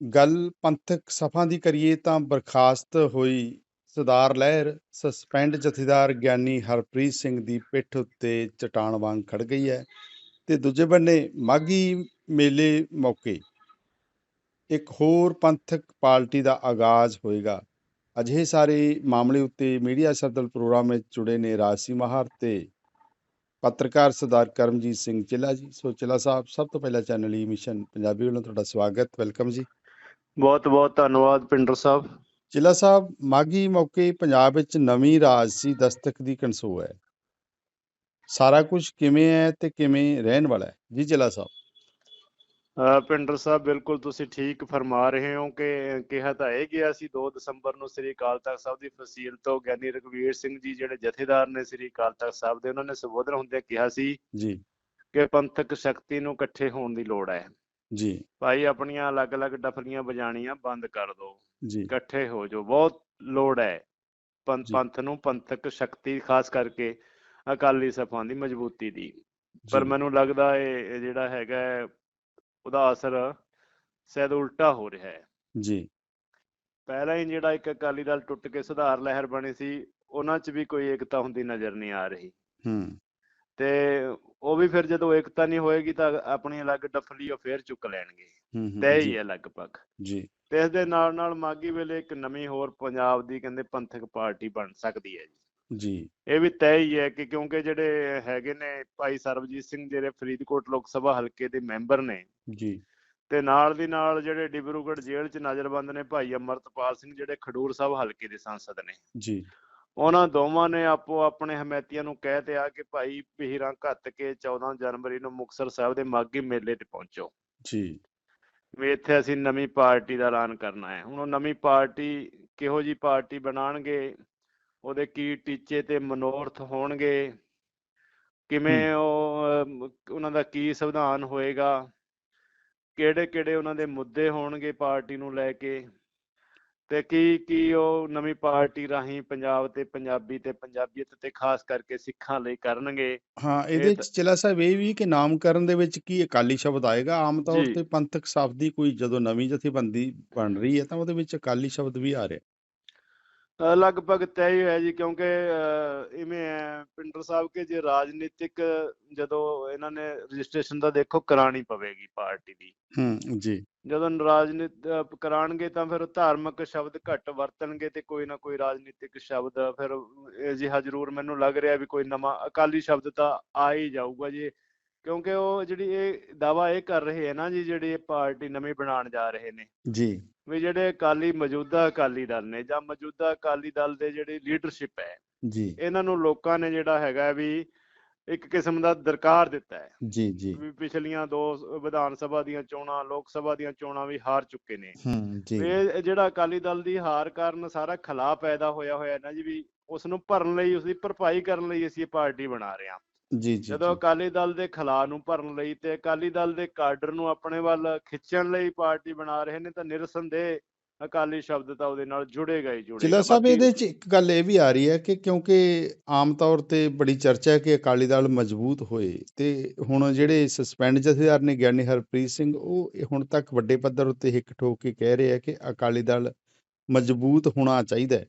ਗੱਲ ਪੰਥਕ ਸਫ਼ਾਂ ਦੀ ਕਰੀਏ ਤਾਂ ਬਰਖਾਸਤ ਹੋਈ ਸਰਦਾਰ ਲਹਿਰ ਸਸਪੈਂਡ ਜਥੇਦਾਰ ਗਿਆਨੀ ਹਰਪ੍ਰੀਤ ਸਿੰਘ ਦੀ ਪਿੱਠ ਉੱਤੇ ਚਟਾਨ ਵਾਂਗ ਖੜ ਗਈ ਹੈ ਤੇ ਦੂਜੇ ਬੰਨੇ ਮਾਘੀ ਮੇਲੇ ਮੌਕੇ ਇੱਕ ਹੋਰ ਪੰਥਕ ਪਾਰਟੀ ਦਾ ਆਗਾਜ਼ ਹੋਏਗਾ। ਅਜਿਹੇ ਸਾਰੇ ਮਾਮਲੇ ਉੱਤੇ ਮੀਡੀਆ ਸਰਦਲ ਪ੍ਰੋਗਰਾਮ ਵਿੱਚ ਜੁੜੇ ਨੇ ਰਾਜਸੀ ਮਹਾਰ ਤੇ ਪੱਤਰਕਾਰ ਸਰਦਾਰ ਕਰਮਜੀਤ ਸਿੰਘ ਚਿੱਲਾ ਜੀ। ਸੋ ਚਿੱਲਾ ਸਾਹਿਬ, ਸਭ ਤੋਂ ਪਹਿਲਾਂ ਚੈਨਲ ਈ ਮਿਸ਼ਨ ਪੰਜਾਬੀ ਵੱਲੋਂ ਤੁਹਾਡਾ ਸਵਾਗਤ ਵੈਲਕਮ ਜੀ। ਬਹੁਤ ਬਹੁਤ ਧੰਨਵਾਦ ਪਿੰਡਰ ਸਾਹਿਬ। ਚਿੱਲਾ ਸਾਹਿਬ ਮਾਘੀ ਮੌਕੇ ਪੰਜਾਬ ਵਿੱਚ ਨਵੀਂ ਰਾਜਸੀ ਦਸਤਕ ਦੀ ਕਨਸੋ ਹੈ। ਸਾਰਾ ਕੁਝ ਕਿਵੇਂ ਹੈ ਤੇ ਕਿਵੇਂ ਰਹਿਣ ਵਾਲਾ ਹੈ? ਜੀ ਚਿੱਲਾ ਸਾਹਿਬ। ਪਿੰਡਰ ਸਾਹਿਬ ਬਿਲਕੁਲ ਤੁਸੀਂ ਠੀਕ ਫਰਮਾ ਰਹੇ ਹੋ ਕਿ ਕਿਹਾ ਤਾਂ ਇਹ ਗਿਆ ਸੀ 2 ਦਸੰਬਰ ਨੂੰ ਸ੍ਰੀ ਅਕਾਲ ਤਖਤ ਸਾਹਿਬ ਦੀ ਫਸੀਲ ਤੋਂ ਗਿਆਨੀ ਰਘਵੀਰ ਸਿੰਘ ਜੀ ਜਿਹੜੇ ਜਥੇਦਾਰ ਨੇ ਸ੍ਰੀ ਅਕਾਲ ਤਖਤ ਸਾਹਿਬ ਦੇ ਉਹਨਾਂ ਨੇ ਸੰਬੋਧਨ ਹੁੰਦੇ ਕਿਹਾ ਸੀ ਜੀ। ਕਿ ਪੰਥਕ ਸ਼ਕਤੀ ਨੂੰ ਇਕੱਠੇ ਹੋਣ ਦੀ ਲੋੜ ਹੈ। ਜੀ। ਭਾਈ ਆਪਣੀਆਂ ਅਲੱਗ-ਅਲੱਗ ਡਫਲੀਆਂ ਵਜਾਣੀਆਂ ਬੰਦ ਕਰ ਦਿਓ ਜੀ। ਇਕੱਠੇ ਹੋ ਜਾਓ। ਬਹੁਤ ਲੋੜ ਹੈ। ਪੰਥ ਨੂੰ ਪੰਥਕ ਸ਼ਕਤੀ ਖਾਸ ਕਰਕੇ ਅਕਾਲੀ ਸਭਾ ਦੀ ਮਜ਼ਬੂਤੀ ਦੀ। ਪਰ ਮੈਨੂੰ ਲੱਗਦਾ ਇਹ ਜਿਹੜਾ ਹੈਗਾ ਉਹਦਾ ਅਸਰ ਸ਼ਾਇਦ ਉਲਟਾ ਹੋ ਰਿਹਾ ਹੈ। ਜੀ। ਪਹਿਲਾਂ ਹੀ ਜਿਹੜਾ ਇੱਕ ਅਕਾਲੀ ਦਲ ਟੁੱਟ ਕੇ ਸੁਧਾਰ ਲਹਿਰ ਬਣੀ ਸੀ ਉਹਨਾਂ 'ਚ ਵੀ ਕੋਈ ਏਕਤਾ ਹੁੰਦੀ ਨਜ਼ਰ ਨਹੀਂ ਆ ਰਹੀ। ਹੂੰ। ਤੇ ਉਹ ਵੀ ਫਿਰ ਜਦੋਂ ਏਕਤਾ ਨਹੀਂ ਹੋਏਗੀ ਤਾਂ ਆਪਣੀ ਅਲੱਗ ਡਫਲੀ ਉਹ ਫੇਰ ਚੁੱਕ ਲੈਣਗੇ। ਹੂੰ ਹੂੰ, ਹੀ ਲਗਭਗ। ਜੀ। ਤੇ ਇਸ ਦੇ ਨਾਲ ਨਾਲ ਮਾਗੀ ਵੇਲੇ ਇੱਕ ਨਵੀਂ ਹੋਰ ਪੰਜਾਬ ਦੀ ਕਹਿੰਦੇ ਪੰਥਕ ਪਾਰਟੀ ਬਣ ਸਕਦੀ ਹੈ ਜੀ। ਜੀ। ਇਹ ਵੀ ਤੈਅ ਹੀ ਹੈ ਕਿ ਕਿਉਂਕਿ ਜਿਹੜੇ ਹੈਗੇ ਨੇ ਭਾਈ ਸਰਬਜੀਤ ਸਿੰਘ ਜਿਹੜੇ ਫਰੀਦਕੋਟ ਲੋਕ ਸਭਾ ਹਲਕੇ ਦੇ ਮੈਂਬਰ ਨੇ ਜੀ। ਤੇ ਨਾਲ ਦੀ ਨਾਲ ਜਿਹੜੇ ਡਿਬਰੂਗੜ੍ਹ ਜੇਲ੍ਹ 'ਚ ਨਜ਼ਰਬੰਦ ਨੇ ਭਾਈ ਅਮਰਤਪਾਲ ਸਿੰਘ ਜਿਹੜੇ ਖਡੂਰ ਸਾਹਿਬ ਹਲਕੇ ਦੇ ਸੰਸਦ ਨੇ। ਜੀ। ਉਹਨਾਂ ਦੋਵਾਂ ਨੇ ਆਪੋ ਆਪਣੇ ਹਮੈਤੀਆਂ ਨੂੰ ਕਹਿ ਦਿਆ ਕਿ ਭਾਈ ਪੀਰਾਂ ਘੱਤ ਕੇ 14 ਜਨਵਰੀ ਨੂੰ ਮੁਕਤਸਰ ਸਾਹਿਬ ਦੇ ਮਾਗੀ ਮੇਲੇ ਤੇ ਪਹੁੰਚੋ। ਜੀ। ਵੀ ਇੱਥੇ ਅਸੀਂ ਨਵੀਂ ਪਾਰਟੀ ਦਾ ਐਲਾਨ ਕਰਨਾ ਹੈ। ਹੁਣ ਉਹ ਨਵੀਂ ਪਾਰਟੀ ਕਿਹੋ ਜੀ ਪਾਰਟੀ ਬਣਾਉਣਗੇ ਉਹਦੇ ਕੀ ਟੀਚੇ ਤੇ ਮਨੋਰਥ ਹੋਣਗੇ? ਕਿਵੇਂ ਉਹ ਉਹਨਾਂ ਦਾ ਕੀ ਸੰਵਿਧਾਨ ਹੋਏਗਾ? ਕਿਹੜੇ ਕਿਹੜੇ ਉਹਨਾਂ ਦੇ ਮੁੱਦੇ ਹੋਣਗੇ ਪਾਰਟੀ ਨੂੰ ਲੈ ਕੇ? ਤੇ ਕੀ ਕੀ ਉਹ ਨਵੀਂ ਪਾਰਟੀ ਰਾਹੀਂ ਪੰਜਾਬ ਤੇ ਪੰਜਾਬੀ ਤੇ ਪੰਜਾਬੀਅਤ ਤੇ ਖਾਸ ਕਰਕੇ ਸਿੱਖਾਂ ਲਈ ਕਰਨਗੇ? ਹਾਂ ਇਹ ਇਹਦੇ ਤਾਂ- ਚ ਚਿਲਾ ਸਾਹਿਬ ਇਹ ਵੀ ਕਿ ਨਾਮਕਰਨ ਦੇ ਵਿੱਚ ਕੀ ਅਕਾਲੀ ਸ਼ਬਦ ਆਏਗਾ? ਆਮ ਤੌਰ। ਤੇ ਪੰਥਕ ਸ਼ਬਦ ਦੀ ਕੋਈ ਜਦੋਂ ਨਵੀਂ ਜਥੇਬੰਦੀ ਬਣ ਰਹੀ ਹੈ ਤਾਂ ਉਹਦੇ ਵਿੱਚ ਅਕਾਲੀ ਸ਼ਬਦ ਵੀ ਆ ਰਿਹਾ। ਲਗਭਗ ਤੈਅ ਹੀ ਹੈ ਜੀ ਕਿਉਂਕਿ ਇਵੇਂ ਹੈ ਪਿੰਡਰ ਸਾਹਿਬ ਕਿ ਜੇ ਰਾਜਨੀਤਿਕ ਜਦੋਂ ਇਹਨਾਂ ਨੇ ਰਜਿਸਟ੍ਰੇਸ਼ਨ ਦਾ ਦੇਖੋ ਕਰਾਣੀ ਪਵੇਗੀ ਪਾਰਟੀ ਦੀ। ਹੂੰ ਜੀ। ਜਦੋਂ ਰਾਜਨੀਤ ਕਰਾਣਗੇ ਤਾਂ ਫਿਰ ਧਾਰਮਿਕ ਸ਼ਬਦ ਘੱਟ ਵਰਤਣਗੇ ਤੇ ਕੋਈ ਨਾ ਕੋਈ ਰਾਜਨੀਤਿਕ ਸ਼ਬਦ ਫਿਰ ਇਹ ਜਿਹਾ ਜ਼ਰੂਰ ਮੈਨੂੰ ਲੱਗ ਰਿਹਾ ਵੀ ਕੋਈ ਨਵਾਂ ਅਕਾਲੀ ਸ਼ਬਦ ਤਾਂ ਆ ਹੀ ਜਾਊਗਾ ਜੀ। ਕਿਉਂਕਿ ਉਹ ਜਿਹੜੀ ਇਹ ਦਾਵਾ ਇਹ ਕਰ ਰਹੇ ਹੈ ਨਾ ਜੀ ਜਿਹੜੀ ਇਹ ਪਾਰਟੀ ਨਵੀਂ ਬਣਾਉਣ ਜਾ ਰਹੇ ਨੇ। ਜੀ। ਵੀ ਜਿਹੜੇ ਅਕਾਲੀ ਮੌਜੂਦਾ ਅਕਾਲੀ ਦਲ ਨੇ ਜਾਂ ਮੌਜੂਦਾ ਅਕਾਲੀ ਦਲ ਦੇ ਜਿਹੜੀ ਲੀਡਰਸ਼ਿਪ ਹੈ ਜੀ। ਇਹਨਾਂ ਨੂੰ ਲੋਕਾਂ ਨੇ ਜਿਹੜਾ ਹੈਗਾ ਵੀ ਇੱਕ ਕਿਸਮ ਦਾ ਦਰਕਾਰ ਦਿੱਤਾ ਹੈ। ਜੀ ਜੀ। ਵੀ ਪਿਛਲੀਆਂ ਦੋ ਵਿਧਾਨ ਸਭਾ ਦੀਆਂ ਚੋਣਾਂ ਲੋਕ ਸਭਾ ਦੀਆਂ ਚੋਣਾਂ ਵੀ ਹਾਰ ਚੁੱਕੇ ਨੇ। ਹੂੰ ਜੀ। ਇਹ ਜਿਹੜਾ ਅਕਾਲੀ ਦਲ ਦੀ ਹਾਰ ਕਾਰਨ ਸਾਰਾ ਖਲਾ ਪੈਦਾ ਹੋਇਆ ਹੋਇਆ ਹੈ ਨਾ ਜੀ ਵੀ ਉਸ ਨੂੰ ਭਰਨ ਲਈ ਉਸ ਦੀ ਭਰਪਾਈ ਕਰਨ ਲਈ ਅਸੀਂ ਇਹ ਪਾਰਟੀ ਬਣਾ ਰਹੇ ਹਾਂ। ਜੀ ਜੀ ਜਦੋਂ ਅਕਾਲੀ ਦਲ ਦੇ ਖਲਾ ਨੂੰ ਭਰਨ ਲਈ ਤੇ ਅਕਾਲੀ ਦਲ ਦੇ ਕਾਡਰ ਨੂੰ ਆਪਣੇ ਵੱਲ ਖਿੱਚਣ ਲਈ ਪਾਰਟੀ ਬਣਾ ਰਹੇ ਨੇ ਤਾਂ ਨਿਰਸੰਦੇਹ ਅਕਾਲੀ ਸ਼ਬਦ ਤਾਂ ਉਹਦੇ ਨਾਲ ਜੁੜੇਗਾ ਹੀ ਜੁੜੇਗਾ ਚਿਲਾ ਸਾਹਿਬ ਇਹਦੇ ਚ ਇੱਕ ਗੱਲ ਇਹ ਵੀ ਆ ਰਹੀ ਹੈ ਕਿ ਕਿਉਂਕਿ ਆਮ ਤੌਰ ਤੇ ਬੜੀ ਚਰਚਾ ਹੈ ਕਿ ਅਕਾਲੀ ਦਲ ਮਜ਼ਬੂਤ ਹੋਏ ਤੇ ਹੁਣ ਜਿਹੜੇ ਸਸਪੈਂਡ ਜਥੇਦਾਰ ਨੇ ਗਿਆਨੀ ਹਰਪ੍ਰੀਤ ਸਿੰਘ ਉਹ ਹੁਣ ਤੱਕ ਵੱਡੇ ਪੱਧਰ ਉੱਤੇ ਹਿੱਕ ਠੋਕ ਕੇ ਕਹਿ ਰਹੇ ਆ ਕਿ ਅਕਾਲੀ ਦਲ ਮਜ਼ਬੂਤ ਹੋਣਾ ਚਾਹੀਦਾ ਹੈ।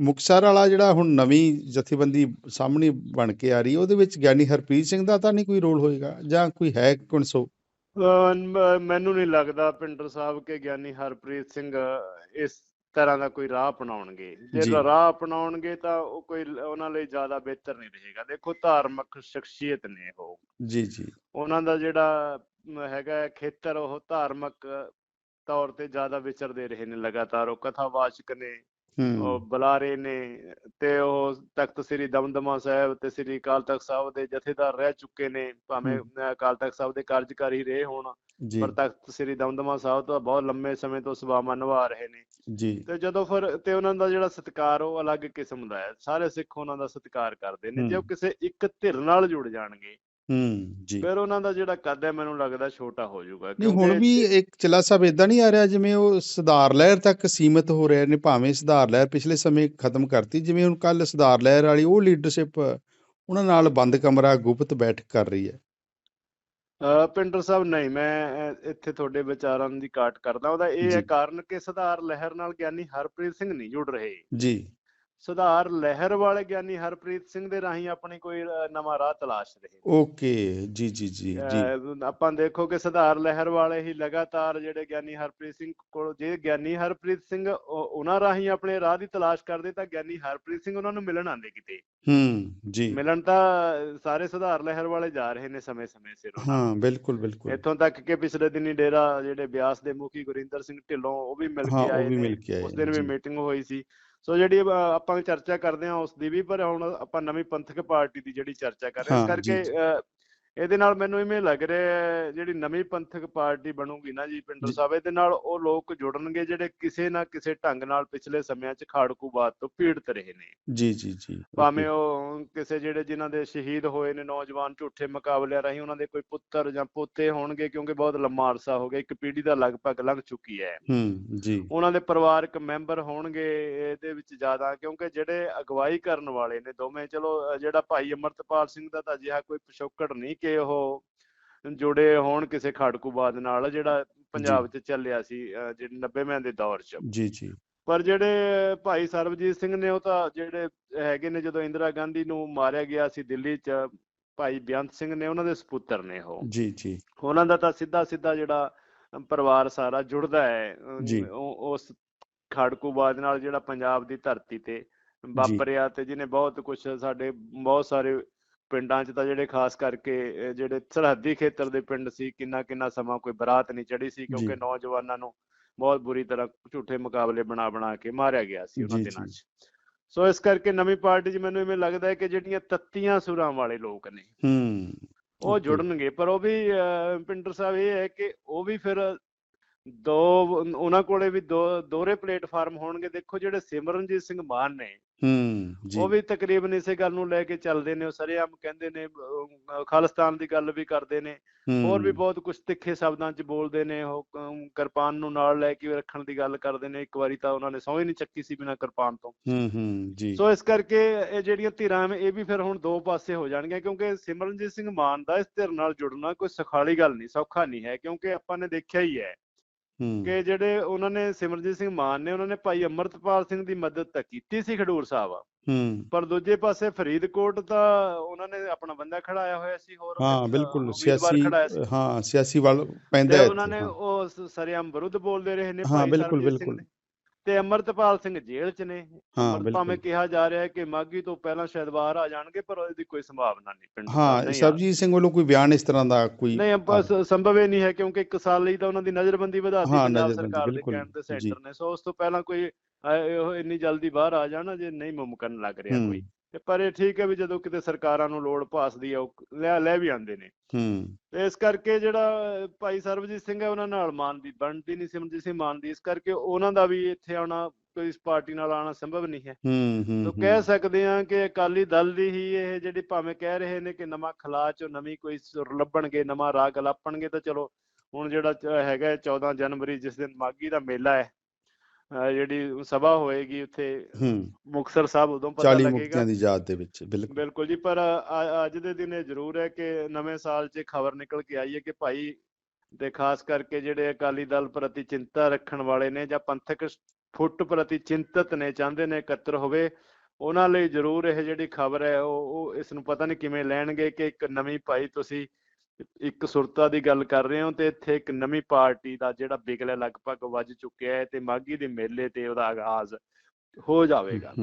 ਮੁਕਤਸਰ ਵਾਲਾ ਜਿਹੜਾ ਹੁਣ ਨਵੀਂ ਜਥੇਬੰਦੀ ਸਾਹਮਣੇ ਬਣ ਕੇ ਆ ਰਹੀ ਉਹਦੇ ਵਿੱਚ ਗਿਆਨੀ ਹਰਪ੍ਰੀਤ ਸਿੰਘ ਦਾ ਤਾਂ ਨਹੀਂ ਕੋਈ ਰੋਲ ਹੋਏਗਾ? ਜਾਂ ਕੋਈ ਹੈ ਕੌਣਸੋ ਮੈਨੂੰ ਨਹੀਂ ਲੱਗਦਾ ਪਿੰਡਰ ਸਾਹਿਬ ਕਿ ਗਿਆਨੀ ਹਰਪ੍ਰੀਤ ਸਿੰਘ ਇਸ ਤਰ੍ਹਾਂ ਦਾ ਕੋਈ ਰਾਹ ਅਪਣਾਉਣਗੇ। ਜੇ। ਰਾਹ ਅਪਣਾਉਣਗੇ ਤਾਂ ਉਹ ਕੋਈ ਉਹਨਾਂ ਲਈ ਜ਼ਿਆਦਾ ਬਿਹਤਰ ਨਹੀਂ ਰਹੇਗਾ। ਦੇਖੋ ਧਾਰਮਿਕ ਸ਼ਖਸੀਅਤ ਨੇ ਉਹ। ਜੀ ਜੀ। ਉਹਨਾਂ ਦਾ ਜਿਹੜਾ ਹੈਗਾ ਖੇਤਰ ਉਹ ਧਾਰਮਿਕ ਤੌਰ ਤੇ ਜ਼ਿਆਦਾ ਵਿਚਰਦੇ ਰਹੇ ਨੇ ਲਗਾਤਾਰ। ਉਹ ਕਥਾਵਾਚਕ ਨੇ। ਉਹ ਬੁਲਾਰੇ ਨੇ ਤੇ ਉਹ ਤਖਤ ਸ੍ਰੀ ਦਮਦਮਾ ਸਾਹਿਬ ਤੇ ਸ੍ਰੀ ਅਕਾਲ ਤਖਤ ਸਾਹਿਬ ਦੇ ਜਥੇਦਾਰ ਰਹਿ ਚੁੱਕੇ ਨੇ ਭਾਵੇਂ ਅਕਾਲ ਤਖਤ ਸਾਹਿਬ ਦੇ ਕਾਰਜਕਾਰੀ ਰਹੇ ਹੋਣ ਪਰ ਤਖਤ ਸ੍ਰੀ ਦਮਦਮਾ ਸਾਹਿਬ ਤੋਂ ਬਹੁਤ ਲੰਮੇ ਸਮੇਂ ਤੋਂ ਸੇਵਾਵਾਂ ਨਿਭਾ ਰਹੇ ਨੇ। ਜੀ। ਤੇ ਜਦੋਂ ਫਿਰ ਤੇ ਉਹਨਾਂ ਦਾ ਜਿਹੜਾ ਸਤਿਕਾਰ ਉਹ ਅਲੱਗ ਕਿਸਮ ਦਾ ਹੈ। ਸਾਰੇ ਸਿੱਖ ਉਹਨਾਂ ਦਾ ਸਤਿਕਾਰ ਕਰਦੇ ਨੇ। ਜੇ ਉਹ। ਕਿਸੇ ਇੱਕ ਧਿਰ ਨਾਲ ਜੁੜ ਜਾਣਗੇ ਹੂੰ ਜੀ। ਫਿਰ ਉਹਨਾਂ ਦਾ ਜਿਹੜਾ ਕੱਦ ਹੈ ਮੈਨੂੰ ਲੱਗਦਾ ਛੋਟਾ ਹੋ ਜਾਊਗਾ ਨਹੀਂ ਹੁਣ ਕਿਉਂਕਿ ਵੀ ਇੱਕ ਚਿਲਾ ਸਾਹਿਬ ਇਦਾਂ ਨਹੀਂ ਆ ਰਿਹਾ ਜਿਵੇਂ ਉਹ ਸੁਧਾਰ ਲਹਿਰ ਤੱਕ ਸੀਮਿਤ ਹੋ ਰਿਹਾ ਨੇ ਭਾਵੇਂ ਸੁਧਾਰ ਲਹਿਰ ਪਿਛਲੇ ਸਮੇਂ ਖਤਮ ਕਰਤੀ ਜਿਵੇਂ ਹੁਣ ਕੱਲ ਸੁਧਾਰ ਲਹਿਰ ਵਾਲੀ ਉਹ ਲੀਡਰਸ਼ਿਪ ਉਹਨਾਂ ਨਾਲ ਬੰਦ ਕਮਰਾ ਗੁਪਤ ਬੈਠਕ ਕਰ ਰਹੀ ਹੈ। ਅਹ ਪਿੰਡਰ ਸਾਹਿਬ ਨਹੀਂ ਮੈਂ ਇੱਥੇ ਤੁਹਾਡੇ ਵਿਚਾਰਾਂ ਦੀ ਕਾਟ ਕਰਦਾ। ਉਹਦਾ ਇਹ ਹੈ ਜੀ। ਕਾਰਨ ਕਿ ਸੁਧਾਰ ਲਹਿਰ ਨਾਲ ਗਿਆਨੀ ਹਰਪ੍ਰੀਤ ਸਿੰਘ ਨਹੀਂ ਜੁੜ ਰਹੇ। ਜੀ। ਸੁਧਾਰ ਲਹਿਰ ਵਾਲੇ ਗਿਆਨੀ ਹਰਪ੍ਰੀਤ ਸਿੰਘ ਦੇ ਰਾਹੀਂ ਆਪਣੀ ਕੋਈ ਨਵਾਂ ਰਾਹ ਤਲਾਸ਼ ਰਹੇ ਓਕੇ ਜੀ ਜੀ ਜੀ ਆਪਾਂ ਦੇਖੋ ਕਿ ਸੁਧਾਰ ਲਹਿਰ ਵਾਲੇ ਹੀ ਲਗਾਤਾਰ ਜਿਹੜੇ ਗਿਆਨੀ ਹਰਪ੍ਰੀਤ ਸਿੰਘ ਕੋਲ ਜੇ ਗਿਆਨੀ ਹਰਪ੍ਰੀਤ ਸਿੰਘ ਉਹ- ਉਹਨਾਂ ਰਾਹੀਂ ਆਪਣੇ ਰਾਹ ਦੀ ਤਲਾਸ਼ ਕਰਦੇ ਤਾਂ ਗਿਆਨੀ ਹਰਪ੍ਰੀਤ ਸਿੰਘ ਉਹਨਾਂ ਨੂੰ ਮਿਲਣ ਆਉਂਦੇ ਕਿਤੇ। ਹੂੰ ਜੀ। ਮਿਲਣ ਤਾਂ ਸਾਰੇ ਸੁਧਾਰ ਲਹਿਰ ਵਾਲੇ ਜਾ ਰਹੇ ਨੇ ਸਮੇਂ-ਸਮੇਂ ਸਿਰ। ਹਾਂ ਬਿਲਕੁਲ ਬਿਲਕੁਲ। ਇੱਥੋਂ ਤੱਕ ਕਿ ਪਿਛਲੇ ਦਿਨੀ ਡੇਰਾ ਜਿਹੜੇ ਬਿਆਸ ਦੇ ਮੁਖੀ ਗੁਰਿੰਦਰ ਸਿੰਘ ਢਿੱਲੋਂ ਉਹ ਵੀ ਮਿਲ ਕੇ ਆਏ ਨੇ। ਉਸ ਦਿਨ ਵੀ। ਮੀਟਿੰਗ ਹੋਈ ਸੀ। ਸੋ ਜਿਹੜੀ ਆਪਾਂ ਚਰਚਾ ਕਰਦੇ ਹਾਂ ਉਸ ਦੀ ਵੀ ਪਰ ਹੁਣ ਆਪਾਂ ਨਵੀਂ ਪੰਥਕ ਪਾਰਟੀ ਦੀ ਜਿਹੜੀ ਚਰਚਾ ਕਰ ਰਹੇ ਇਸ ਕਰਕੇ ਇਹਦੇ ਨਾਲ ਮੈਨੂੰ ਇਵੇਂ ਲੱਗ ਰਿਹਾ ਹੈ, ਜਿਹੜੀ ਨਵੀਂ ਪੰਥਕ ਪਾਰਟੀ ਬਣੂਗੀ ਨਾ ਜੀ ਪਿੰਡਰ ਜੀ। ਸਾਹਿਬ ਇਹਦੇ ਨਾਲ ਉਹ ਲੋਕ ਜੁੜਨਗੇ ਜਿਹੜੇ ਕਿਸੇ ਨਾ ਕਿਸੇ ਢੰਗ ਨਾਲ ਪਿਛਲੇ ਸਮਿਆਂ 'ਚ ਖਾੜਕੂਬਾਦ ਤੋਂ ਪੀੜਤ ਰਹੇ ਨੇ ਜੀ ਜੀ ਜੀ ਭਾਵੇਂ। ਉਹ ਕਿਸੇ ਜਿਹੜੇ ਜਿਨ੍ਹਾਂ ਦੇ ਸ਼ਹੀਦ ਹੋਏ ਨੇ ਨੌਜਵਾਨ ਝੂਠੇ ਮੁਕਾਬਲਿਆਂ ਰਾਹੀਂ ਉਹਨਾਂ ਦੇ ਕੋਈ ਪੁੱਤਰ ਜਾਂ ਪੋਤੇ ਹੋਣਗੇ ਕਿਉਂਕਿ ਬਹੁਤ ਲੰਮਾ ਅਰਸਾ ਹੋ ਗਿਆ ਇੱਕ ਪੀੜ੍ਹੀ ਦਾ ਲਗਭਗ ਲੰਘ ਚੁੱਕੀ ਹੈ ਹੂੰ ਜੀ ਉਹਨਾਂ ਦੇ ਪਰਿਵਾਰਕ ਮੈਂਬਰ ਹੋਣਗੇ ਇਹਦੇ ਵਿੱਚ ਜ਼ਿਆਦਾ ਕਿਉਂਕਿ ਜਿਹੜੇ ਅਗਵਾਈ ਕਰਨ ਵਾਲੇ ਨੇ ਦੋਵੇਂ ਚਲੋ ਜਿਹੜਾ ਭਾਈ ਅਮਰਤਪਾਲ ਸਿੰਘ ਦਾ ਤਾਂ ਅਜਿਹਾ ਕੋਈ ਪਿਛੋਕੜ ਨਹੀਂ ਕਿ ਉਹ ਜੁੜੇ ਹੋਣ ਕਿਸੇ ਖਾੜਕੂਬਾਦ ਨਾਲ ਜਿਹੜਾ ਪੰਜਾਬ 'ਚ ਚੱਲਿਆ ਸੀ ਜਿਹੜੇ 90ਵਿਆਂ ਦੇ ਦੌਰ 'ਚ। ਜੀ ਜੀ। ਪਰ ਜਿਹੜੇ ਭਾਈ ਸਰਬਜੀਤ ਸਿੰਘ ਨੇ ਉਹ ਤਾਂ ਜਿਹੜੇ ਹੈਗੇ ਨੇ ਜਦੋਂ ਇੰਦਰਾ ਗਾਂਧੀ ਨੂੰ ਮਾਰਿਆ ਗਿਆ ਸੀ ਦਿੱਲੀ 'ਚ ਭਾਈ ਬੇਅੰਤ ਸਿੰਘ ਨੇ ਉਹਨਾਂ ਦੇ ਸਪੁੱਤਰ ਨੇ ਉਹ। ਜੀ ਜੀ। ਉਹਨਾਂ ਦਾ ਤਾਂ ਸਿੱਧਾ ਸਿੱਧਾ ਜਿਹੜਾ ਪਰਿਵਾਰ ਸਾਰਾ ਜੁੜਦਾ ਹੈ ਉਸ ਖਾੜਕੂਬਾਦ ਨਾਲ ਜਿਹੜਾ ਪੰਜਾਬ ਦੀ ਧਰਤੀ ਤੇ ਵਾਪਰਿਆ ਤੇ ਜਿਹਨੇ ਬਹੁਤ ਕੁਝ ਸਾਡੇ ਬਹੁਤ ਸਾਰੇ ਪਿੰਡਾਂ 'ਚ ਤਾਂ ਜਿਹੜੇ ਖਾਸ ਕਰਕੇ ਜਿਹੜੇ ਸਰਹੱਦੀ ਖੇਤਰ ਦੇ ਪਿੰਡ ਸੀ ਕਿੰਨਾ ਕਿੰਨਾ ਸਮਾਂ ਕੋਈ ਬਰਾਤ ਨਹੀਂ ਚੜੀ ਸੀ ਕਿਉਂਕਿ। ਨੌਜਵਾਨਾਂ ਨੂੰ ਬਹੁਤ ਬੁਰੀ ਤਰ੍ਹਾਂ ਝੂਠੇ ਮੁਕਾਬਲੇ ਬਣਾ ਬਣਾ ਕੇ ਮਾਰਿਆ ਗਿਆ ਸੀ ਉਹਨਾਂ ਦਿਨਾਂ। 'ਚ ਸੋ ਇਸ ਕਰਕੇ ਨਵੀਂ ਪਾਰਟੀ 'ਚ ਮੈਨੂੰ ਇਵੇਂ ਲੱਗਦਾ ਹੈ ਕਿ ਜਿਹੜੀਆਂ ਤੱਤੀਆਂ ਸੁਰਾਂ ਵਾਲੇ ਲੋਕ ਨੇ ਹੂੰ ਉਹ। ਜੁੜਨਗੇ ਪਰ ਉਹ ਵੀ ਪਿੰਟਰ ਸਾਹਿਬ ਇਹ ਹੈ ਕਿ ਉਹ ਵੀ ਫਿਰ ਦੋ ਉਹਨਾਂ ਕੋਲੇ ਵੀ ਦੋ ਦੋਹਰੇ ਪਲੇਟਫਾਰਮ ਹੋਣਗੇ। ਦੇਖੋ ਜਿਹੜੇ ਸਿਮਰਨਜੀਤ ਸਿੰਘ ਮਾਨ ਨੇ ਹੂੰ ਜੀ। ਉਹ ਵੀ ਤਕਰੀਬਨ ਇਸੇ ਗੱਲ ਨੂੰ ਲੈ ਕੇ ਚੱਲਦੇ ਨੇ। ਉਹ ਸਰੇਆਮ ਕਹਿੰਦੇ ਨੇ ਖਾਲਿਸਤਾਨ ਦੀ ਗੱਲ ਵੀ ਕਰਦੇ ਨੇ। ਹੋਰ ਵੀ ਬਹੁਤ ਕੁਝ ਤਿੱਖੇ ਸ਼ਬਦਾਂ 'ਚ ਬੋਲਦੇ ਨੇ। ਉਹ ਕਿਰਪਾਨ ਨੂੰ ਨਾਲ ਲੈ ਕੇ ਰੱਖਣ ਦੀ ਗੱਲ ਕਰਦੇ ਨੇ। ਇੱਕ ਵਾਰੀ ਤਾਂ ਉਹਨਾਂ ਨੇ ਸਹੁੰ ਹੀ ਨਹੀਂ ਚੱਕੀ ਸੀ ਬਿਨਾਂ ਕਿਰਪਾਨ ਤੋਂ। ਹੂੰ ਹੂੰ ਜੀ। ਸੋ ਇਸ ਕਰਕੇ ਇਹ ਜਿਹੜੀਆਂ ਧਿਰਾਂ ਇਹ ਵੀ ਫਿਰ ਹੁਣ ਦੋ ਪਾਸੇ ਹੋ ਜਾਣਗੀਆਂ। ਕਿਉਂਕਿ ਸਿਮਰਨਜੀਤ ਸਿੰਘ ਮਾਨ ਦਾ ਇਸ ਧਿਰ ਨਾਲ ਜੁੜਨਾ ਕੋਈ ਸਖਾਲੀ ਗੱਲ ਨਹੀਂ ਸੌਖਾ ਨਹੀਂ ਹੈ। ਕਿਉਂਕਿ ਆਪਾਂ ਨੇ ਦੇਖਿਆ ਹੈ ਹੂੰ ਕਿ ਜਿਹੜੇ ਉਹਨਾਂ ਨੇ ਸਿਮਰਨਜੀਤ ਸਿੰਘ ਮਾਨ ਨੇ ਉਹਨਾਂ ਨੇ ਭਾਈ ਅਮਰਤਪਾਲ ਸਿੰਘ ਦੀ ਮਦਦ ਤਾਂ ਕੀਤੀ ਸੀ ਖਡੂਰ ਸਾਹਿਬ। ਹੂੰ। ਪਰ ਦੂਜੇ ਪਾਸੇ ਫਰੀਦਕੋਟ ਤਾਂ ਉਹਨਾਂ ਨੇ ਆਪਣਾ ਬੰਦਾ ਖੜਾਇਆ ਹੋਇਆ ਸੀ ਹੋਰ ਹਾਂ ਬਿਲਕੁਲ ਸਿਆਸੀ ਹਾਂ ਸਿਆਸੀ ਵੱਲ ਪੈਂਦਾ ਹੈ ਉਹਨਾਂ ਨੇ। ਉਹ ਸਰੇਆਮ ਵਿਰੁੱਧ ਬੋਲਦੇ ਰਹੇ ਨੇ ਹਾਂ, ਬਿਲਕੁਲ, ਬਿਲਕੁਲ। ਤੇ ਅਮਰਤਪਾਲ ਸਿੰਘ ਜੇਲ੍ਹ 'ਚ ਨੇ। ਭਾਵੇਂ ਕਿਹਾ ਜਾ ਰਿਹਾ ਹੈ ਕਿ ਮਾਗੀ ਤੋਂ ਪਹਿਲਾਂ ਸ਼ਾਇਦ ਬਾਹਰ ਆ ਜਾਣਗੇ ਪਰ ਉਹਦੀ ਕੋਈ ਸੰਭਾਵਨਾ ਨਹੀਂ ਪਿੰਡ ਹਾਂ ਸਰਬਜੀਤ ਸਿੰਘ ਵੱਲੋਂ ਕੋਈ ਬਿਆਨ ਇਸ ਤਰ੍ਹਾਂ ਦਾ ਕੋਈ ਨਹੀਂ ਬਸ ਸੰਭਵ ਹੀ ਨਹੀਂ ਹੈ ਕਿਉਂਕਿ ਇੱਕ ਸਾਲ ਲਈ ਤਾਂ ਉਹਨਾਂ ਦੀ ਨਜ਼ਰਬੰਦੀ ਵਧਾਤੀ ਹਾਂ, ਪੰਜਾਬ ਸਰਕਾਰ ਦੇ ਕਹਿਣ ਤੇ। ਸੈਂਟਰ ਨੇ। ਸੋ ਉਸ ਤੋਂ ਪਹਿਲਾਂ ਕੋਈ ਇੰਨੀ ਜਲਦੀ ਬਾਹਰ ਆ ਜਾਣਾ ਜੇ ਨਹੀਂ ਮੁਮਕਨ ਲੱਗ ਰਿਹਾ ਕੋਈ। ਤੇ ਪਰ ਇਹ ਠੀਕ ਹੈ ਵੀ ਜਦੋਂ ਕਿਤੇ ਸਰਕਾਰਾਂ ਨੂੰ ਲੋੜ ਭਾਸਦੀ ਹੈ ਉਹ ਲੈ ਲੈ ਵੀ ਆਉਂਦੇ ਨੇ। ਹੂੰ। ਤੇ ਇਸ ਕਰਕੇ ਜਿਹੜਾ ਭਾਈ ਸਰਬਜੀਤ ਸਿੰਘ ਹੈ ਉਹਨਾਂ ਨਾਲ ਮਾਨ ਦੀ ਬਣਦੀ ਨਹੀਂ ਸਿਮਰਜੀਤ ਸਿੰਘ ਮਾਨ ਦੀ ਇਸ ਕਰਕੇ ਉਹਨਾਂ ਦਾ ਵੀ ਇੱਥੇ ਆਉਣਾ ਕੋਈ ਇਸ ਪਾਰਟੀ ਨਾਲ ਆਉਣਾ ਸੰਭਵ ਨਹੀਂ ਹੈ। ਹੂੰ ਹੂੰ ਤੋ ਕਹਿ ਸਕਦੇ ਹਾਂ ਕਿ ਅਕਾਲੀ ਦਲ ਦੀ ਹੀ ਇਹ ਜਿਹੜੀ ਭਾਵੇਂ ਕਹਿ ਰਹੇ ਨੇ ਕਿ ਨਵਾਂ ਖਲਾ ਚੋਂ ਨਵੀਂ ਕੋਈ ਸੁਰ ਲੱਭਣਗੇ ਨਵਾਂ ਰਾਗ ਲੱਪਣਗੇ ਤਾਂ ਚਲੋ ਹੁਣ ਜਿਹੜਾ ਹੈਗਾ ਹੈ 14 ਜਨਵਰੀ ਜਿਸ ਦਿਨ ਮਾਗੀ ਦਾ ਮੇਲਾ ਹੈ ਜਿਹੜੀ ਸਭਾ ਹੋਏਗੀ ਉੱਥੇ ਹੂੰ। ਮੁਕਤਸਰ ਸਾਹਿਬ ਉਦੋਂ ਪਤਾ 40 ਲੱਗੇਗਾ। ਮੁਕਤਿਆਂ ਦੀ ਯਾਦ ਦੇ ਵਿੱਚ ਬਿਲਕੁਲ। ਬਿਲਕੁਲ ਜੀ ਪਰ ਅੱਜ ਦੇ ਦਿਨ ਇਹ ਜ਼ਰੂਰ ਹੈ ਕਿ ਨਵੇਂ ਸਾਲ 'ਚ ਖਬਰ ਨਿਕਲ ਕੇ ਆਈ ਹੈ ਕਿ ਭਾਈ ਤੇ ਖਾਸ ਕਰਕੇ ਜਿਹੜੇ ਅਕਾਲੀ ਦਲ ਪ੍ਰਤੀ ਚਿੰਤਾ ਰੱਖਣ ਵਾਲੇ ਨੇ ਜਾਂ ਪੰਥਕ ਫੁੱਟ ਪ੍ਰਤੀ ਚਿੰਤਤ ਨੇ ਚਾਹੁੰਦੇ ਨੇ ਇਕੱਤਰ ਹੋਵੇ ਉਹਨਾਂ ਲਈ ਜ਼ਰੂਰ ਇਹ ਜਿਹੜੀ ਖਬਰ ਹੈ ਉਹ ਇਸ ਨੂੰ ਪਤਾ ਨਹੀਂ ਕਿਵੇਂ ਲੈਣਗੇ ਕਿ ਇੱਕ ਨਵੀਂ ਭਾਈ ਤੁਸੀਂ ਇੱਕ ਸੁਰਤਾ ਦੀ ਗੱਲ ਕਰ ਰਹੇ ਹੋ ਤੇ ਇੱਥੇ ਇੱਕ ਨਵੀਂ ਪਾਰਟੀ ਦਾ ਜਿਹੜਾ ਬਿਗਲ ਲਗਭਗ ਵੱਜ ਚੁੱਕਿਆ ਹੈ ਤੇ ਮਾਗੀ ਦੇ ਮੇਲੇ ਤੇ ਉਹਦਾ ਆਗਾਜ਼ ਹੋ ਜਾਵੇਗਾ।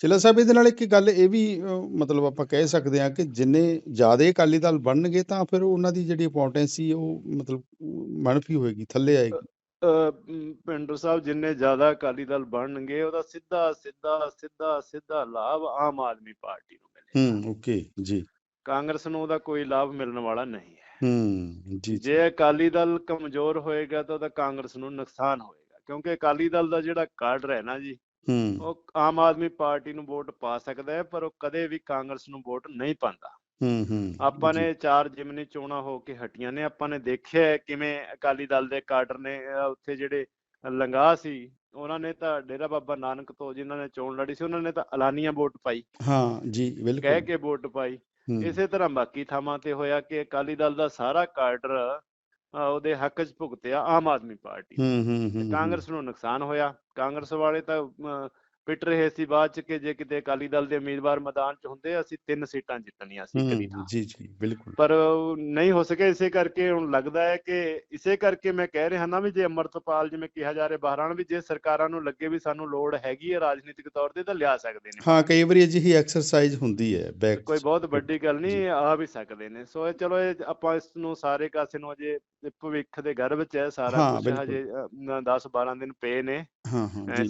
ਚਿਲਾ ਸਾਹਿਬ ਇਹਦੇ ਨਾਲ ਇੱਕ ਗੱਲ ਇਹ ਵੀ ਮਤਲਬ ਆਪਾਂ ਕਹਿ ਸਕਦੇ ਹਾਂ ਕਿ ਜਿੰਨੇ ਜ਼ਿਆਦਾ ਅਕਾਲੀ ਦਲ ਬਣਨਗੇ ਤਾਂ ਫਿਰ ਉਹਨਾਂ ਦੀ ਜਿਹੜੀ ਇੰਪੋਰਟੈਂਸ ਸੀ ਉਹ ਮਤਲਬ ਮੰਨਫੀ ਹੋਏਗੀ ਥੱਲੇ ਆਏਗੀ। ਪਿੰਡਰ ਸਾਹਿਬ ਜਿੰਨੇ ਜ਼ਿਆਦਾ ਅਕਾਲੀ ਦਲ ਬਣਨਗੇ ਉਹਦਾ ਸਿੱਧਾ ਸਿੱਧਾ ਸਿੱਧਾ ਸਿੱਧਾ ਲਾਭ ਆਮ ਆਦਮੀ ਪਾਰਟੀ ਨੂੰ ਮਿਲੇਗਾ। ਹੂੰ ਓਕੇ ਜੀ। ਕਾਂਗਰਸ ਨੂੰ ਉਹਦਾ ਕੋਈ ਲਾਭ ਮਿਲਣ ਵਾਲਾ ਨਹੀਂ ਹੈ। ਹੂੰ ਜੀ ਜੀ। ਅਕਾਲੀ ਦਲ ਕਮਜ਼ੋਰ ਹੋਏਗਾ ਤਾਂ ਉਹਦਾ ਕਾਂਗਰਸ ਨੂੰ ਨੁਕਸਾਨ ਹੋਏਗਾ ਕਿਉਂਕਿ ਅਕਾਲੀ ਦਲ ਦਾ ਜਿਹੜਾ ਕਾਡਰ ਹੈ ਨਾ ਜੀ ਹੂੰ। ਉਹ ਆਮ ਆਦਮੀ ਪਾਰਟੀ ਨੂੰ ਵੋਟ ਪਾ ਸਕਦਾ ਹੈ ਪਰ ਉਹ ਕਦੇ ਵੀ ਕਾਂਗਰਸ ਨੂੰ ਵੋਟ ਨਹੀਂ ਪਾਉਂਦਾ। ਹੂੰ ਹੂੰ ਆਪਾਂ ਨੇ ਚਾਰ ਜਿਮਨੀ ਚੋਣਾਂ ਹੋ ਕੇ ਹਟੀਆਂ ਨੇ ਆਪਾਂ ਨੇ ਦੇਖਿਆ ਹੈ ਕਿਵੇਂ ਅਕਾਲੀ ਦਲ ਦੇ ਕਾਡਰ ਨੇ ਉੱਥੇ ਜਿਹੜੇ ਲੰਗਾ ਸੀ ਉਹਨਾਂ ਨੇ ਤਾਂ ਡੇਰਾ ਬਾਬਾ ਨਾਨਕ ਤੋਂ ਜਿਨ੍ਹਾਂ ਨੇ ਚੋਣ ਲੜੀ ਸੀ ਉਹਨਾਂ ਨੇ ਤਾਂ ਐਲਾਨੀਆਂ ਵੋਟ ਪਾਈ। ਹਾਂ ਜੀ ਕਹਿ ਬਿਲਕੁਲ ਕੇ ਵੋਟ ਪਾਈ। ਇਸੇ ਤਰ੍ਹਾਂ ਬਾਕੀ ਥਾਵਾਂ ਤੇ ਹੋਇਆ ਕਿ ਅਕਾਲੀ ਦਲ ਦਾ ਸਾਰਾ ਕਾਡਰ ਉਹਦੇ ਹੱਕ 'ਚ ਭੁਗਤਿਆ ਆਮ ਆਦਮੀ ਪਾਰਟੀ ਕਾਂਗਰਸ ਨੂੰ ਨੁਕਸਾਨ ਹੋਇਆ। ਕਾਂਗਰਸ ਵਾਲੇ ਤਾਂ ਪਿੱਟ ਰਹੇ ਸੀ ਬਾਅਦ ਚ ਕਿ ਜੇ ਕਿਤੇ ਅਕਾਲੀ ਦਲ ਦੇ ਉਮੀਦਵਾਰ ਮੈਦਾਨ 'ਚ ਹੁੰਦੇ ਅਸੀਂ ਤਿੰਨ ਸੀਟਾਂ ਜਿੱਤਣੀਆਂ ਸੀ ਇੱਕ ਦੀ ਥਾਂ ਜੀ ਜੀ ਬਿਲਕੁਲ। ਪਰ ਨਹੀਂ ਹੋ ਸਕਿਆ ਇਸੇ ਕਰਕੇ ਹੁਣ ਲੱਗਦਾ ਹੈ ਕਿ ਇਸੇ ਕਰਕੇ ਮੈਂ ਕਹਿ ਰਿਹਾ ਨਾ ਵੀ ਜੇ ਅਮਰਤਪਾਲ ਜਿਵੇਂ ਕਿਹਾ ਜਾ ਰਿਹਾ ਬਹਰਾਨ ਵੀ ਜੇ ਸਰਕਾਰਾਂ ਨੂੰ ਲੱਗੇ ਵੀ ਸਾਨੂੰ ਲੋੜ ਹੈਗੀ ਹੈ ਰਾਜਨੀਤਿਕ ਤੌਰ ਤੇ ਤਾਂ ਲਿਆ ਸਕਦੇ ਨੇ। ਹਾਂ ਕਈ ਵਾਰੀ ਅਜਿਹੀ ਐਕਸਰਸਾਈਜ਼ ਹੁੰਦੀ ਹੈ ਬੈਕ ਕੋਈ ਬਹੁਤ ਵੱਡੀ ਗੱਲ। ਨਹੀਂ ਆ ਵੀ ਸਕਦੇ ਨੇ। ਸੋ ਇਹ ਚਲੋ ਇਹ ਆਪਾਂ ਇਸ ਨੂੰ ਸਾਰੇ ਕਾਸੇ ਨੂੰ ਅਜੇ ਭਵਿੱਖ ਦੇ ਗਰਭ ਚ ਹੈ ਸਾਰਾ ਕੁਝ। ਹਜੇ 10 12 ਦਿਨ ਪਏ ਨੇ।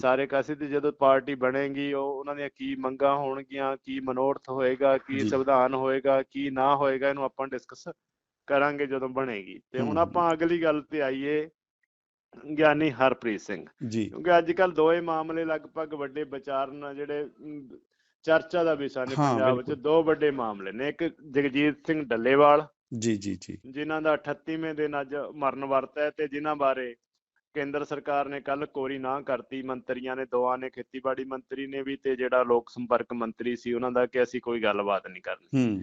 ਸਾਰੇ ਕਾਸੇ ਤੇ ਜਦੋਂ ਪਾਰਟੀ ਬਣੇਗੀ ਉਹ ਉਹਨਾਂ ਦੀਆਂ ਕੀ ਮੰਗਾਂ ਹੋਣਗੀਆਂ ਕੀ ਮਨੋਰਥ ਹੋਏਗਾ ਕੀ। ਸੰਵਿਧਾਨ ਹੋਏਗਾ ਕੀ ਨਾ ਹੋਏਗਾ ਇਹਨੂੰ ਆਪਾਂ ਡਿਸਕਸ ਕਰਾਂਗੇ ਜਦੋਂ ਬਣੇਗੀ ਤੇ ਹੁਣ। ਆਪਾਂ ਅਗਲੀ ਗੱਲ ਤੇ ਆਈਏ ਗਿਆਨੀ ਹਰਪ੍ਰੀਤ ਸਿੰਘ ਜੀ ਕਿਉਂਕਿ ਅੱਜ ਕੱਲ ਦੋਏ ਮਾਮਲੇ ਲਗਭਗ ਵੱਡੇ ਵਿਚਾਰਨ ਜਿਹੜੇ ਚਰਚਾ ਦਾ ਵਿਸ਼ਾ ਨੇ ਪੰਜਾਬ ਵਿੱਚ। ਦੋ ਵੱਡੇ ਮਾਮਲੇ ਨੇ ਇੱਕ ਜਗਜੀਤ ਸਿੰਘ ਡੱਲੇਵਾਲ ਜੀ ਜੀ ਜੀ ਜਿਨ੍ਹਾਂ ਦਾ 38ਵੇਂ ਦਿਨ ਅੱਜ ਮਰਨ ਵਰਤ ਹੈ ਤੇ ਜਿਨ੍ਹਾਂ ਬਾਰੇ ਕੇਂਦਰ ਸਰਕਾਰ ਨੇ ਕੱਲ ਕੋਰੀ ਨਾ ਕਰਤੀ, ਮੰਤਰੀਆਂ ਨੇ ਦੋਆਂ ਨੇ, ਖੇਤੀਬਾੜੀ ਮੰਤਰੀ ਨੇ ਵੀ ਤੇ ਜਿਹੜਾ ਲੋਕ ਸੰਪਰਕ ਮੰਤਰੀ ਸੀ ਉਹਨਾਂ ਦਾ ਕਿ ਅਸੀਂ ਕੋਈ ਗੱਲਬਾਤ ਨਹੀਂ ਕਰਨੀ।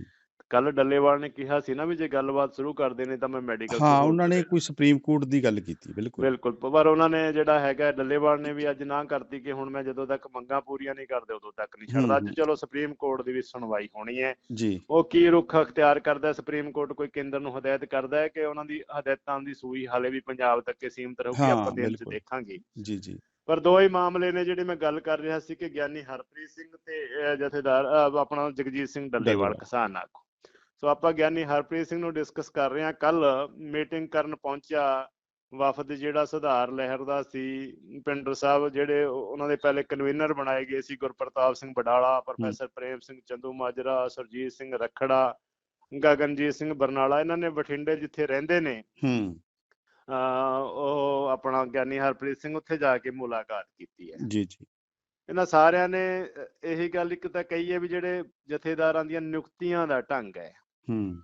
ਕੱਲ ਡੱਲੇਵਾਲ ਨੇ ਕਿਹਾ ਸੀ ਨਾ ਵੀ ਜੇ ਗੱਲਬਾਤ ਸ਼ੁਰੂ ਕਰਦੇ ਨੇ ਤਾਂ ਮੈਂ ਮੈਡੀਕਲ ਹਾਂ ਉਹਨਾਂ ਨੇ ਕੋਈ ਸੁਪਰੀਮ ਕੋਰਟ ਦੀ ਗੱਲ ਕੀਤੀ ਬਿਲਕੁਲ ਬਿਲਕੁਲ ਪਰ ਉਹਨਾਂ ਨੇ ਜਿਹੜਾ ਹੈਗਾ ਡੱਲੇਵਾਲ ਨੇ ਵੀ ਅੱਜ ਨਾ ਕਰਤੀ ਕਿ ਹੁਣ ਮੈਂ ਜਦੋਂ ਤੱਕ ਮੰਗਾਂ ਪੂਰੀਆਂ ਨਹੀਂ ਕਰਦੇ ਉਦੋਂ ਤੱਕ ਨਹੀਂ ਛੱਡਦਾ ਅੱਜ। ਚਲੋ ਸੁਪਰੀਮ ਕੋਰਟ ਦੀ ਵੀ ਸੁਣਵਾਈ ਹੋਣੀ ਹੈ ਜੀ ਉਹ ਕੀ ਰੁਖ ਅਖਤਿਆਰ ਕਰਦਾ? ਸੁਪਰੀਮ ਕੋਰਟ ਕੋਈ ਕੇਂਦਰ ਨੂੰ ਹਦਾਇਤ ਕਰਦਾ ਹੈ ਕਿ ਉਹਨਾਂ ਦੀ ਹਦਾਇਤਾਂ ਦੀ ਸੂਈ ਹਾਲੇ ਵੀ ਪੰਜਾਬ ਤੱਕ ਹੀ ਸੀਮਤ ਰਹੂਗੀ ਆਪਾਂ ਦਿਨ ਚ ਬਿਲਕੁਲ। ਦੇਖਾਂਗੇ ਜੀ ਜੀ ਪਰ ਦੋ ਹੀ ਮਾਮਲੇ ਨੇ ਜਿਹੜੇ ਮੈਂ ਗੱਲ ਕਰ ਰਿਹਾ ਸੀ ਕਿ ਗਿਆਨੀ ਹਰਪ੍ਰੀਤ ਸਿੰਘ ਤੇ ਜਥੇਦਾਰ ਆਪਣਾ ਜਗਜੀਤ ਸਿੰਘ ਡੱਲੇਵਾਲ। ਕਿਸਾਨ ਆਗੂ ਸੋ ਆਪਾਂ ਗਿਆਨੀ ਹਰਪ੍ਰੀਤ ਸਿੰਘ ਨੂੰ ਡਿਸਕਸ ਕਰ ਰਹੇ ਹਾਂ। ਕੱਲ ਮੀਟਿੰਗ ਕਰਨ ਪਹੁੰਚਿਆ ਵਫਦ ਜਿਹੜਾ ਸੁਧਾਰ ਲਹਿਰ ਦਾ ਸੀ ਪਿੰਡਰ ਸਾਹਿਬ ਜਿਹੜੇ ਉਹ- ਉਹਨਾਂ ਦੇ ਪਹਿਲੇ ਕਨਵੀਨਰ ਬਣਾਏ ਗਏ ਸੀ ਗੁਰਪ੍ਰਤਾਪ ਸਿੰਘ ਬਡਾਲਾ ਪ੍ਰੋਫੈਸਰ ਪ੍ਰੇਮ ਸਿੰਘ ਚੰਦੂ ਮਾਜਰਾ ਸੁਰਜੀਤ ਸਿੰਘ ਰਖੜਾ ਗਗਨਜੀਤ ਸਿੰਘ ਬਰਨਾਲਾ ਇਹਨਾਂ ਨੇ ਬਠਿੰਡੇ ਜਿੱਥੇ ਰਹਿੰਦੇ ਨੇ ਹੂੰ। ਉਹ ਆਪਣਾ ਗਿਆਨੀ ਹਰਪ੍ਰੀਤ ਸਿੰਘ ਉੱਥੇ ਜਾ ਕੇ ਮੁਲਾਕਾਤ ਕੀਤੀ ਹੈ। ਜੀ ਜੀ। ਇਹਨਾਂ ਸਾਰਿਆਂ ਨੇ ਇਹੀ ਗੱਲ ਇੱਕ ਤਾਂ ਕਹੀ ਹੈ ਵੀ ਜਿਹੜੇ ਜਥੇਦਾਰਾਂ ਦੀਆਂ ਨਿਯੁਕਤੀਆਂ ਦਾ ਢੰਗ ਹੈ। ਹੂੰ।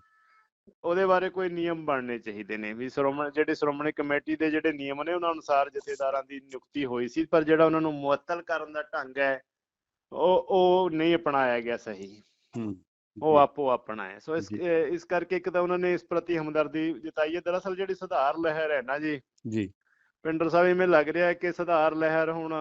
ਉਹਦੇ ਬਾਰੇ ਕੋਈ ਨਿਯਮ ਬਣਨੇ ਚਾਹੀਦੇ ਨੇ ਵੀ ਸ਼੍ਰੋਮਣੀ ਜਿਹੜੇ ਸ਼੍ਰੋਮਣੀ ਕਮੇਟੀ ਦੇ ਜਿਹੜੇ ਨਿਯਮ ਨੇ ਉਹਨਾਂ ਅਨੁਸਾਰ ਜਥੇਦਾਰਾਂ ਦੀ ਨਿਯੁਕਤੀ ਹੋਈ ਸੀ ਪਰ ਜਿਹੜਾ ਉਹਨਾਂ ਨੂੰ ਮੁਅੱਤਲ ਕਰਨ ਦਾ ਢੰਗ ਹੈ ਉਹ ਉਹ ਨਹੀਂ ਅਪਣਾਇਆ ਗਿਆ ਸਹੀ। ਹੂੰ। ਉਹ ਆਪੋ ਆਪਣਾ ਹੈ। ਸੋ ਇਸ। ਇਹ- ਇਸ ਕਰਕੇ ਇੱਕ ਤਾਂ ਉਹਨਾਂ ਨੇ ਇਸ ਪ੍ਰਤੀ ਹਮਦਰਦੀ ਜਤਾਈ ਹੈ। ਦਰਅਸਲ ਜਿਹੜੀ ਸੁਧਾਰ ਲਹਿਰ ਹੈ ਨਾ ਜੀ ਜੀ। ਪਿੰਡਰ ਸਾਹਿਬ ਇਵੇਂ ਲੱਗ ਰਿਹਾ ਹੈ ਕਿ ਸੁਧਾਰ ਲਹਿਰ ਹੁਣ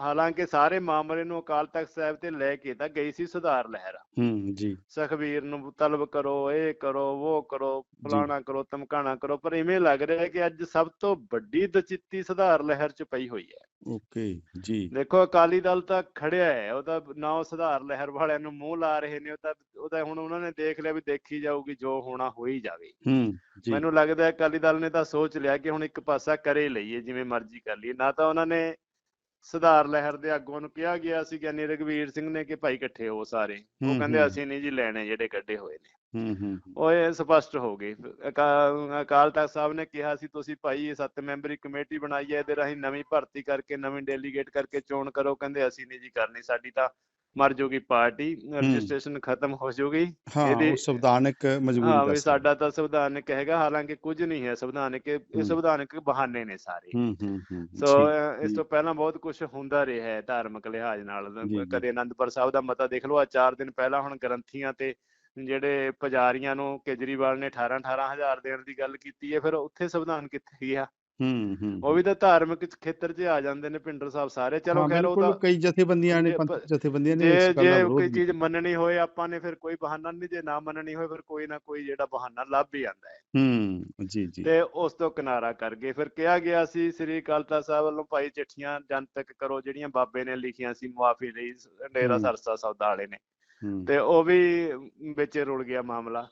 ਹਾਲਾਂਕਿ ਸਾਰੇ ਮਾਮਲੇ ਨੂੰ ਅਕਾਲ ਤਖਤ ਸਾਹਿਬ ਤੇ ਲੈ ਕੇ ਤਾਂ ਗਈ ਸੀ ਸੁਧਾਰ ਲਹਿਰ। ਹੂੰ ਜੀ। ਸਖਵੀਰ ਨੂੰ ਤਲਬ ਕਰੋ ਇਹ ਕਰੋ ਉਹ ਕਰੋ ਫਲਾਣਾ ਕਰੋ ਧਮਕਾਣਾ ਕਰੋ ਪਰ ਇਵੇਂ ਲੱਗ ਰਿਹਾ ਹੈ ਕਿ ਅੱਜ ਸਭ ਤੋਂ ਵੱਡੀ ਦਚਿੱਤੀ ਸੁਧਾਰ ਲਹਿਰ ਚ ਪਈ ਹੋਈ ਹੈ। ਓਕੇ ਜੀ। ਦੇਖੋ ਅਕਾਲੀ ਦਲ ਤਾਂ ਖੜਿਆ ਹੈ ਉਹ ਤਾਂ ਨਾ ਉਹ ਸੁਧਾਰ ਲਹਿਰ ਵਾਲਿਆਂ ਨੂੰ ਮੂੰਹ ਲਾ ਰਹੇ ਨੇ ਉਹ ਤਾਂ ਉਹ ਤਾਂ ਹੁਣ ਉਹਨਾਂ ਨੇ ਦੇਖ ਲਿਆ ਵੀ ਦੇਖੀ ਜਾਊਗੀ ਜੋ ਹੋਣਾ ਹੋ ਹੀ ਜਾਵੇ। ਹੂੰ ਜੀ। ਮੈਨੂੰ ਲੱਗਦਾ ਹੈ ਅਕਾਲੀ ਦਲ ਨੇ ਤਾਂ ਸੋਚ ਲਿਆ ਕਿ ਹੁਣ ਇੱਕ ਪਾਸਾ ਕਰੇ ਲਈਏ ਜਿਵੇਂ ਮਰਜ਼ੀ ਕਰ ਲਈਏ ਨਾ ਤਾਂ ਉਹਨਾਂ ਨੇ ਸੁਧਾਰ ਲਹਿਰ ਦੇ ਆਗੂਆਂ ਨੂੰ ਕਿਹਾ ਗਿਆ ਸੀ ਗਿਆਨੀ ਰਘਵੀਰ ਸਿੰਘ ਨੇ ਕਿ ਭਾਈ ਇਕੱਠੇ ਹੋ ਸਾਰੇ। ਉਹ ਕਹਿੰਦੇ। ਅਸੀਂ ਨਹੀਂ ਜੀ ਲੈਣੇ ਜਿਹੜੇ ਕੱਢੇ ਹੋਏ ਨੇ। ਹੂੰ ਹੂੰ ਉਹ ਇਹ ਸਪਸ਼ਟ ਹੋ ਗਏ। ਅਕਾ- ਅਕਾਲ ਤਖਤ ਸਾਹਿਬ ਨੇ ਕਿਹਾ ਸੀ ਤੁਸੀਂ ਭਾਈ ਇਹ ਸੱਤ ਮੈਂਬਰੀ ਕਮੇਟੀ ਬਣਾਈ ਹੈ ਇਹਦੇ ਰਾਹੀਂ ਨਵੀਂ ਭਰਤੀ ਕਰਕੇ ਨਵੀਂ ਡੈਲੀਗੇਟ ਕਰਕੇ ਚੋਣ ਕਰੋ। ਕਹਿੰਦੇ ਅਸੀਂ ਨਹੀਂ ਜੀ ਕਰਨੀ ਸਾਡੀ ਤਾਂ ਮਰ ਜੂਗੀ ਪਾਰਟੀ ਰਜਿਸਟ੍ਰੇਸ਼ਨ ਖਤਮ ਹੋ ਜੂਗੀ ਇਹਦੀ- ਸੰਵਿਧਾਨਕ ਮਜਬੂਰੀ ਹਾਂ ਵੀ। ਸਾਡਾ ਤਾਂ ਸੰਵਿਧਾਨਕ ਹੈਗਾ ਹਾਲਾਂਕਿ ਕੁਝ ਨਹੀਂ ਹੈ ਸੰਵਿਧਾਨਕ ਇਹ। ਸੰਵਿਧਾਨਕ ਬਹਾਨੇ ਨੇ ਸਾਰੇ ਹੂੰ ਹੂੰ ਹੂੰ ਸੋ ਇਸ। ਤੋਂ ਪਹਿਲਾਂ ਬਹੁਤ ਕੁਝ ਹੁੰਦਾ ਰਿਹਾ ਹੈ ਧਾਰਮਿਕ ਲਿਹਾਜ਼ ਨਾਲ। ਕਦੇ ਆਨੰਦਪੁਰ ਸਾਹਿਬ ਦਾ ਮਤਾ ਦੇਖ ਲਓ ਆ ਚਾਰ ਦਿਨ ਪਹਿਲਾਂ ਹੁਣ ਗ੍ਰੰਥੀਆਂ ਤੇ ਜਿਹੜੇ ਪੁਜਾਰੀਆਂ ਨੂੰ ਕੇਜਰੀਵਾਲ ਨੇ 18 18000 ਦੇਣ ਦੀ ਗੱਲ ਕੀਤੀ ਹੈ ਫਿਰ ਉੱਥੇ ਸੰਵਿਧਾਨ ਕਿੱਥੇ ਗਿਆ ਹੂੰ ਹੂੰ ਉਹ ਵੀ ਤਾਂ ਧਾਰਮਿਕ ਖੇਤਰ 'ਚ ਆ ਜਾਂਦੇ ਨੇ ਪਿੰਡਰ ਸਾਹਿਬ ਸਾਰੇ। ਚਲੋ ਖੈਰ ਉਹ ਬਿਲਕੁਲ, ਤਾਂ ਕਈ ਜਥੇਬੰਦੀਆਂ ਨੇ ਪੰਥ ਜਥੇਬੰਦੀਆਂ ਨੇ ਇਸ ਗੱਲ ਦਾ ਜੇ ਕੋਈ ਚੀਜ਼ ਮੰਨਣੀ ਹੋਏ ਆਪਾਂ ਨੇ ਫਿਰ ਕੋਈ ਬਹਾਨਾ ਨਹੀਂ ਜੇ ਨਾ ਮੰਨਣੀ ਹੋਏ ਫਿਰ ਕੋਈ ਨਾ ਕੋਈ ਜਿਹੜਾ ਬਹਾਨਾ ਲੱਭ ਹੀ ਜਾਂਦਾ ਹੈ। ਹੂੰ ਜੀ ਜੀ। ਤੇ ਉਸ ਤੋਂ ਕਿਨਾਰਾ ਕਰ ਗਏ। ਫਿਰ ਕਿਹਾ ਗਿਆ ਸੀ ਸ੍ਰੀ ਅਕਾਲ ਤਖਤ ਸਾਹਿਬ ਵੱਲੋਂ ਭਾਈ ਚਿੱਠੀਆਂ ਜਨਤਕ ਕਰੋ ਜਿਹੜੀਆਂ ਬਾਬੇ ਨੇ ਲਿਖੀਆਂ ਸੀ ਮੁਆਫੀ ਲਈ ਡੇਰਾ। ਸਰਸਾ ਸੌਦਾ ਵਾਲੇ ਨੇ। ਤੇ ਉਹ ਵੀ ਵਿੱਚ ਰੁਲ ਗਿਆ ਮਾਮਲਾ।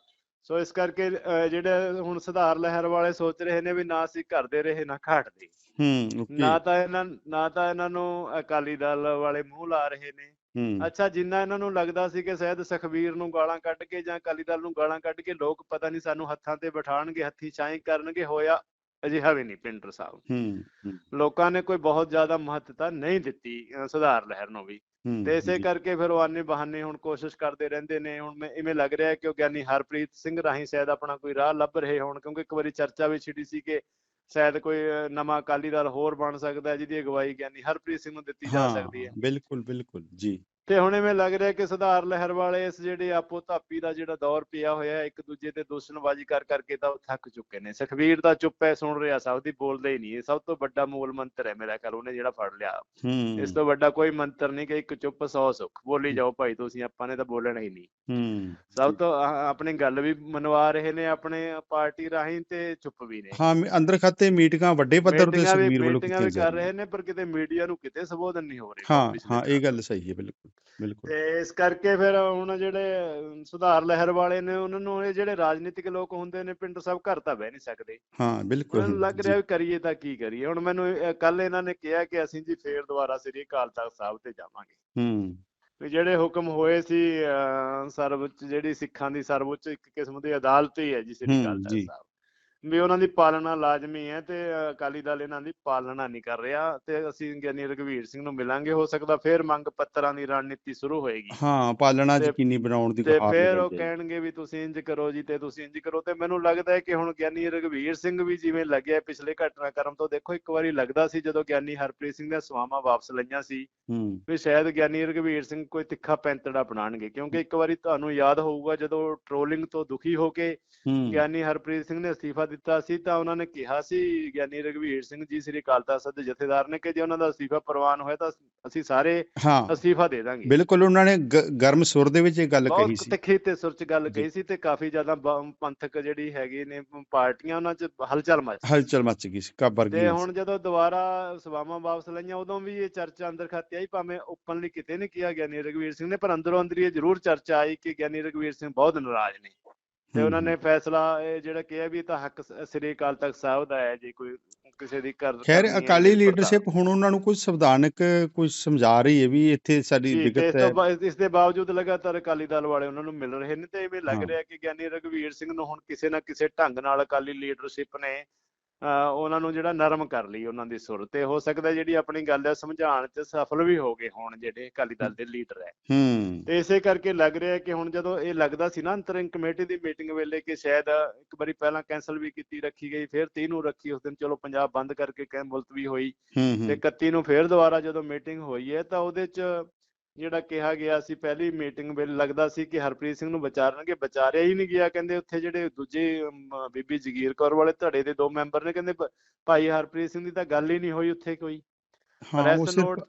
ਸੋ ਇਸ ਕਰਕੇ ਜਿਹੜੇ ਹੁਣ ਸੁਧਾਰ ਲਹਿਰ ਵਾਲੇ ਸੋਚ ਰਹੇ ਨੇ ਵੀ ਨਾ ਅਸੀਂ ਕਰਦੇ ਰਹੇ ਨਾ ਘਾਟਦੇ। ਹੂੰ ਨਾ ਤਾਂ ਇਹਨਾਂ ਨਾ ਤਾਂ ਇਹਨਾਂ ਨੂੰ ਅਕਾਲੀ ਦਲ ਵਾਲੇ ਮੂੰਹ ਲਾ ਰਹੇ ਨੇ। ਹੂੰ। ਅੱਛਾ ਜਿੰਨਾ ਇਹਨਾਂ ਨੂੰ ਲੱਗਦਾ ਸੀ ਕਿ ਸ਼ਾਇਦ ਸੁਖਬੀਰ ਨੂੰ ਗਾਲਾਂ ਕੱਢ ਕੇ ਜਾਂ ਅਕਾਲੀ ਦਲ ਨੂੰ ਗਾਲਾਂ ਕੱਢ ਕੇ ਲੋਕ ਪਤਾ ਨਹੀਂ ਸਾਨੂੰ ਹੱਥਾਂ ਤੇ ਬਿਠਾਣਗੇ ਹੱਥੀ ਛਾਈ ਕਰਨਗੇ ਹੋਇਆ ਅਜਿਹਾ ਵੀ ਨਹੀਂ ਪਿੰਡਰ ਸਾਹਿਬ। ਲੋਕਾਂ ਨੇ ਕੋਈ ਬਹੁਤ ਜ਼ਿਆਦਾ ਮਹੱਤਤਾ ਨਹੀਂ ਦਿੱਤੀ ਸੁਧਾਰ ਲਹਿਰ ਨੂੰ ਵੀ। ਤੇ ਇਸੇ ਕਰਕੇ ਫਿਰ ਉਹ ਆਨੇ ਬਹਾਨੇ ਹੁਣ ਕੋਸ਼ਿਸ਼ ਕਰਦੇ ਰਹਿੰਦੇ ਨੇ ਹੁਣ ਮੈਂ ਇਵੇਂ ਲੱਗ ਰਿਹਾ ਕਿ ਉਹ ਗਿਆਨੀ ਹਰਪ੍ਰੀਤ ਸਿੰਘ ਰਾਹੀਂ ਸ਼ਾਇਦ ਆਪਣਾ ਕੋਈ ਰਾਹ ਲੱਭ ਰਹੇ ਹੋਣ ਕਿਉਂਕਿ ਇੱਕ ਵਾਰੀ ਚਰਚਾ ਵੀ ਛਿੜੀ ਸੀ ਕਿ ਸ਼ਾਇਦ ਕੋਈ ਨਵਾਂ ਅਕਾਲੀ ਦਲ ਹੋਰ ਬਣ ਸਕਦਾ ਹੈ ਜਿਹਦੀ ਅਗਵਾਈ ਗਿਆਨੀ ਹਰਪ੍ਰੀਤ ਸਿੰਘ ਨੂੰ ਦਿੱਤੀ ਜਾ ਸਕਦੀ ਹੈ। ਬਿਲਕੁਲ ਬਿਲਕੁਲ ਜੀ। ਤੇ ਹੁਣ ਐਵੇਂ ਲੱਗ ਰਿਹਾ ਕਿ ਸੁਧਾਰ ਲਹਿਰ ਵਾਲੇ ਇਸ ਜਿਹੜੇ ਆਪੋ ਧਾਪੀ ਦਾ ਜਿਹੜਾ ਦੌਰ ਪਿਆ ਹੋਇਆ ਇੱਕ ਦੂਜੇ ਤੇ ਦੂਸ਼ਣਬਾਜ਼ੀ ਕਰ ਕਰਕੇ ਤਾਂ ਉਹ ਥੱਕ ਚੁੱਕੇ ਨੇ। ਸੁਖਵੀਰ ਤਾਂ ਚੁੱਪ ਹੈ ਸੁਣ ਰਿਹਾ ਸਭ ਦੀ ਬੋਲਦਾ ਹੀ ਨਹੀਂ। ਇਹ ਸਭ ਤੋਂ ਵੱਡਾ ਮੂਲ ਮੰਤਰ ਹੈ ਮੇਰਾ ਖਿਆਲ ਉਹਨੇ ਜਿਹੜਾ ਫੜ ਲਿਆ। ਇਸ ਤੋਂ ਵੱਡਾ ਕੋਈ ਮੰਤਰ ਨਹੀਂ ਕਿ ਇੱਕ ਚੁੱਪ ਸੌ ਸੁੱਖ। ਬੋਲੀ ਜਾਓ ਭਾਈ ਤੁਸੀਂ ਆਪਾਂ ਨੇ ਤਾਂ ਬੋਲਣਾ ਹੀ ਨਹੀਂ। ਸਭ ਤੋਂ ਆਪਣੀ ਗੱਲ ਵੀ ਮਨਵਾ ਰਹੇ ਨੇ ਆਪਣੇ ਪਾਰਟੀ ਰਾਹੀਂ ਤੇ ਚੁੱਪ ਵੀ ਨੇ। ਹਾਂ ਅੰਦਰ ਖਾਤੇ ਮੀਟਿੰਗਾਂ ਵੱਡੇ ਪੱਧਰ ਤੇ ਸੁਖਬੀਰ ਵੱਲੋਂ ਕੀਤੀਆਂ ਜਾ ਰਹੀਆਂ ਨੇ ਪਰ ਕਿਤੇ ਮੀਡੀਆ ਨੂੰ ਕਿਤੇ ਸੰਬੋਧਨ ਨਹੀਂ ਹੋ ਰਹੇ ਹਾਂ ਹਾਂ ਇਹ ਗੱਲ ਸਹੀ ਹੈ ਬਿਲਕੁਲ। ਬਿਲਕੁਲ। ਤੇ ਇਸ ਕਰਕੇ ਫਿਰ ਹੁਣ ਜਿਹੜੇ ਸੁਧਾਰ ਲਹਿਰ ਵਾਲੇ ਨੇ ਉਹਨਾਂ ਨੂੰ ਇਹ ਜਿਹੜੇ ਰਾਜਨੀਤਿਕ ਲੋਕ ਹੁੰਦੇ ਨੇ ਪਿੰਡ ਸਭ ਘਰ ਤਾਂ ਬਹਿ ਨਹੀਂ ਸਕਦੇ। ਹਾਂ ਬਿਲਕੁਲ। ਲੱਗ ਰਿਹਾ ਵੀ ਕਰੀਏ ਤਾਂ ਕੀ ਕਰੀਏ? ਹੁਣ ਮੈਨੂੰ ਕੱਲ ਇਹਨਾਂ ਨੇ ਕਿਹਾ ਕਿ ਅਸੀਂ ਜੀ ਫੇਰ ਦੁਬਾਰਾ ਸ੍ਰੀ ਅਕਾਲ ਤਖਤ ਸਾਹਿਬ ਤੇ ਜਾਵਾਂਗੇ। ਹੂੰ। ਵੀ ਜਿਹੜੇ ਹੁਕਮ ਹੋਏ ਸੀ ਸਰਵਉੱਚ ਜਿਹੜੀ ਸਿੱਖਾਂ ਦੀ ਸਰਵਉੱਚ ਇੱਕ ਕਿਸਮ ਦੀ ਅਦਾਲਤ ਹੀ ਹੈ ਜੀ ਸ੍ਰੀ ਅਕਾਲ ਤਖਤ ਜੀ। ਸਾਹਿਬ। ਵੀ ਉਹਨਾਂ ਦੀ ਪਾਲਣਾ ਲਾਜ਼ਮੀ ਹੈ ਤੇ ਅਕਾਲੀ ਦਲ ਇਹਨਾਂ ਦੀ ਪਾਲਣਾ ਨਹੀਂ ਕਰ ਰਿਹਾ ਤੇ ਅਸੀਂ ਗਿਆਨੀ ਰਘਵੀਰ ਸਿੰਘ ਨੂੰ ਮਿਲਾਂਗੇ ਹੋ ਸਕਦਾ ਫੇਰ ਮੰਗ ਪੱਤਰਾਂ ਦੀ ਰਣਨੀਤੀ ਸ਼ੁਰੂ ਹੋਏਗੀ। ਹਾਂ ਪਾਲਣਾ ਯਕੀਨੀ ਬਣਾਉਣ ਦੀ ਤੇ ਫਿਰ ਉਹ। ਕਹਿਣਗੇ ਵੀ ਤੁਸੀਂ ਇੰਜ ਕਰੋ ਜੀ ਤੇ ਤੁਸੀਂ ਇੰਜ ਕਰੋ ਤੇ ਮੈਨੂੰ ਲੱਗਦਾ ਹੈ ਕਿ ਹੁਣ ਗਿਆਨੀ ਰਘਵੀਰ ਸਿੰਘ ਵੀ ਜਿਵੇਂ ਲੱਗਿਆ ਪਿਛਲੇ ਘਟਨਾਕ੍ਰਮ ਤੋਂ ਦੇਖੋ ਇੱਕ ਵਾਰੀ ਲੱਗਦਾ ਸੀ ਜਦੋਂ ਗਿਆਨੀ ਹਰਪ੍ਰੀਤ ਸਿੰਘ ਦੀਆਂ ਸਵਾਵਾਂ ਵਾਪਸ ਲਈਆਂ ਸੀ ਹੂੰ। ਵੀ ਸ਼ਾਇਦ ਗਿਆਨੀ ਰਘਵੀਰ ਸਿੰਘ ਕੋਈ ਤਿੱਖਾ ਪੈਂਤੜਾ ਅਪਣਾਣਗੇ ਕਿਉਂਕਿ ਇੱਕ ਵਾਰੀ ਤੁਹਾਨੂੰ ਯਾਦ ਹੋਊਗਾ ਜਦੋਂ ਟ੍ਰੋਲਿੰਗ ਤੋਂ ਦੁਖੀ ਹੋ ਕੇ ਗਿਆਨੀ ਹਰਪ੍ਰੀਤ ਸਿੰਘ ਨੇ ਅਸਤੀਫਾ ਦਿੱਤਾ ਸੀ ਤਾਂ ਉਹਨਾਂ ਨੇ ਕਿਹਾ ਸੀ ਗਿਆਨੀ ਰਘਵੀਰ ਸਿੰਘ ਜੀ ਸ੍ਰੀ ਅਕਾਲ ਤਖਤ ਸਾਹਿਬ ਦੇ ਜਥੇਦਾਰ ਨੇ ਕਿ ਜੇ ਉਹਨਾਂ ਦਾ ਅਸਤੀਫਾ ਪ੍ਰਵਾਨ ਹੋਇਆ ਤਾਂ ਅਸੀਂ ਸਾਰੇ ਅਸਤੀਫਾ ਦੇ ਦਾਂਗੇ। ਬਿਲਕੁਲ ਉਹਨਾਂ ਨੇ ਗਰਮ ਸੁਰ ਦੇ ਵਿੱਚ ਇਹ ਗੱਲ ਕਹੀ ਬਹੁਤ ਸੀ। ਤਿੱਖੀ ਤੇ ਸੁਰ ਚ ਗੱਲ। ਕਹੀ ਸੀ ਤੇ ਕਾਫੀ ਜ਼ਿਆਦਾ ਪੰਥਕ ਜਿਹੜੀ ਹੈਗੀ ਨੇ ਪਾਰਟੀਆਂ ਉਹਨਾਂ ਚ ਹਲਚਲ ਮਚ ਹਲਚਲ ਮਚ ਗਈ ਸੀ ਕਾਬਰ ਤੇ ਗਈ ਹੁਣ ਜਦੋਂ ਦੁਬਾਰਾ ਸਵਾਵਾਂ ਵਾਪਸ ਲਈਆਂ ਉਦੋਂ ਵੀ ਇਹ ਚਰਚਾ ਅੰਦਰ ਖਾਤੇ ਆਈ ਭਾਵੇਂ ਓਪਨਲੀ ਕਿਤੇ ਨਹੀਂ ਕਿਹਾ ਗਿਆਨੀ ਰਘਵੀਰ ਸਿੰਘ ਨੇ ਪਰ ਅੰਦਰੋਂ ਅੰਦਰ ਇਹ ਜ਼ਰੂਰ ਚਰਚਾ ਆਈ ਕਿ ਗਿਆਨੀ ਰਘਵੀਰ ਸਿੰਘ ਬਹੁਤ ਨਾਰਾਜ਼ ਨੇ। ਤੇ ਉਹਨਾਂ ਨੇ ਫੈਸਲਾ ਇਹ ਜਿਹੜਾ ਕਿਹਾ ਵੀ ਤਾਂ ਹੱਕ ਸ੍ਰੀ ਅਕਾਲ ਤਖਤ ਸਾਹਿਬ ਦਾ ਹੈ ਜੇ ਕੋਈ ਕਿਸੇ ਦੀ ਕਰ ਖੈਰ ਅਕਾਲੀ ਲੀਡਰਸ਼ਿਪ ਹੁਣ ਉਹਨਾਂ ਨੂੰ ਕੁਝ ਸੰਵਿਧਾਨਕ ਕੁਝ ਸਮਝਾ ਰਹੀ ਹੈ ਵੀ ਇੱਥੇ ਸਾਡੀ ਜੀ ਤੇ ਇਸ ਵਿਗਤ ਤੋਂ ਹੈ। ਇਸ ਦੇ ਬਾਵਜੂਦ ਲਗਾਤਾਰ ਅਕਾਲੀ ਦਲ ਵਾਲੇ ਉਹਨਾਂ ਨੂੰ ਮਿਲ ਰਹੇ ਨੇ ਤੇ ਇਵੇਂ ਲੱਗ। ਰਿਹਾ ਕਿ ਗਿਆਨੀ ਰਘਵੀਰ ਸਿੰਘ ਨੂੰ ਹੁਣ ਕਿਸੇ ਨਾ ਕਿਸੇ ਢੰਗ ਨਾਲ ਅਕਾਲੀ ਲੀਡਰਸ਼ਿਪ ਨੇ ਉਹਨਾਂ ਨੂੰ ਜਿਹੜਾ ਨਰਮ ਕਰ ਲਈ ਉਹਨਾਂ ਦੀ ਸੁਰ ਤੇ ਹੋ ਸਕਦਾ ਜਿਹੜੀ ਆਪਣੀ ਗੱਲ ਹੈ ਸਮਝਾਉਣ ਚ ਸਫਲ ਵੀ ਹੋ ਗਏ ਹੁਣ ਜਿਹੜੇ ਅਕਾਲੀ ਦਲ ਦੇ ਲੀਡਰ ਹੈ। ਹੂੰ। ਤੇ ਇਸੇ ਕਰਕੇ ਲੱਗ ਰਿਹਾ ਕਿ ਹੁਣ ਜਦੋਂ ਇਹ ਲੱਗਦਾ ਸੀ ਨਾ ਅੰਤਰਿਮ ਕਮੇਟੀ ਦੀ ਮੀਟਿੰਗ ਵੇਲੇ ਕਿ ਸ਼ਾਇਦ ਇੱਕ ਵਾਰੀ ਪਹਿਲਾਂ ਕੈਨਸਲ ਵੀ ਕੀਤੀ ਰੱਖੀ ਗਈ ਫਿਰ 30 ਨੂੰ ਰੱਖੀ ਉਸ ਦਿਨ ਚਲੋ ਪੰਜਾਬ ਬੰਦ ਕਰਕੇ ਕਹਿ ਮੁਲਤਵੀ ਹੋਈ ਤੇ ਹੂੰ। 31 ਨੂੰ ਫੇਰ ਦੁਬਾਰਾ ਜਦੋਂ ਮੀਟਿੰਗ ਹੋਈ ਹੈ ਤਾਂ ਉਹਦੇ ਚ ਜਿਹੜਾ ਕਿਹਾ ਗਿਆ ਸੀ ਪਹਿਲੀ ਮੀਟਿੰਗ ਵੇਲੇ ਲੱਗਦਾ ਸੀ ਕਿ ਹਰਪ੍ਰੀਤ ਸਿੰਘ ਨੂੰ ਵਿਚਾਰਨਗੇ ਵਿਚਾਰਿਆ ਹੀ ਨਹੀਂ ਗਿਆ ਕਹਿੰਦੇ ਉੱਥੇ ਜਿਹੜੇ ਦੂਜੇ ਬੀਬੀ ਜਗੀਰ ਕੌਰ ਵਾਲੇ ਧੜੇ ਦੇ ਦੋ ਮੈਂਬਰ ਨੇ ਕਹਿੰਦੇ ਭਾਈ ਹਰਪ੍ਰੀਤ ਸਿੰਘ ਦੀ ਤਾਂ ਗੱਲ ਹੀ ਨਹੀਂ ਹੋਈ ਉੱਥੇ ਕੋਈ। ਪ੍ਰੈਸ ਨੋਟ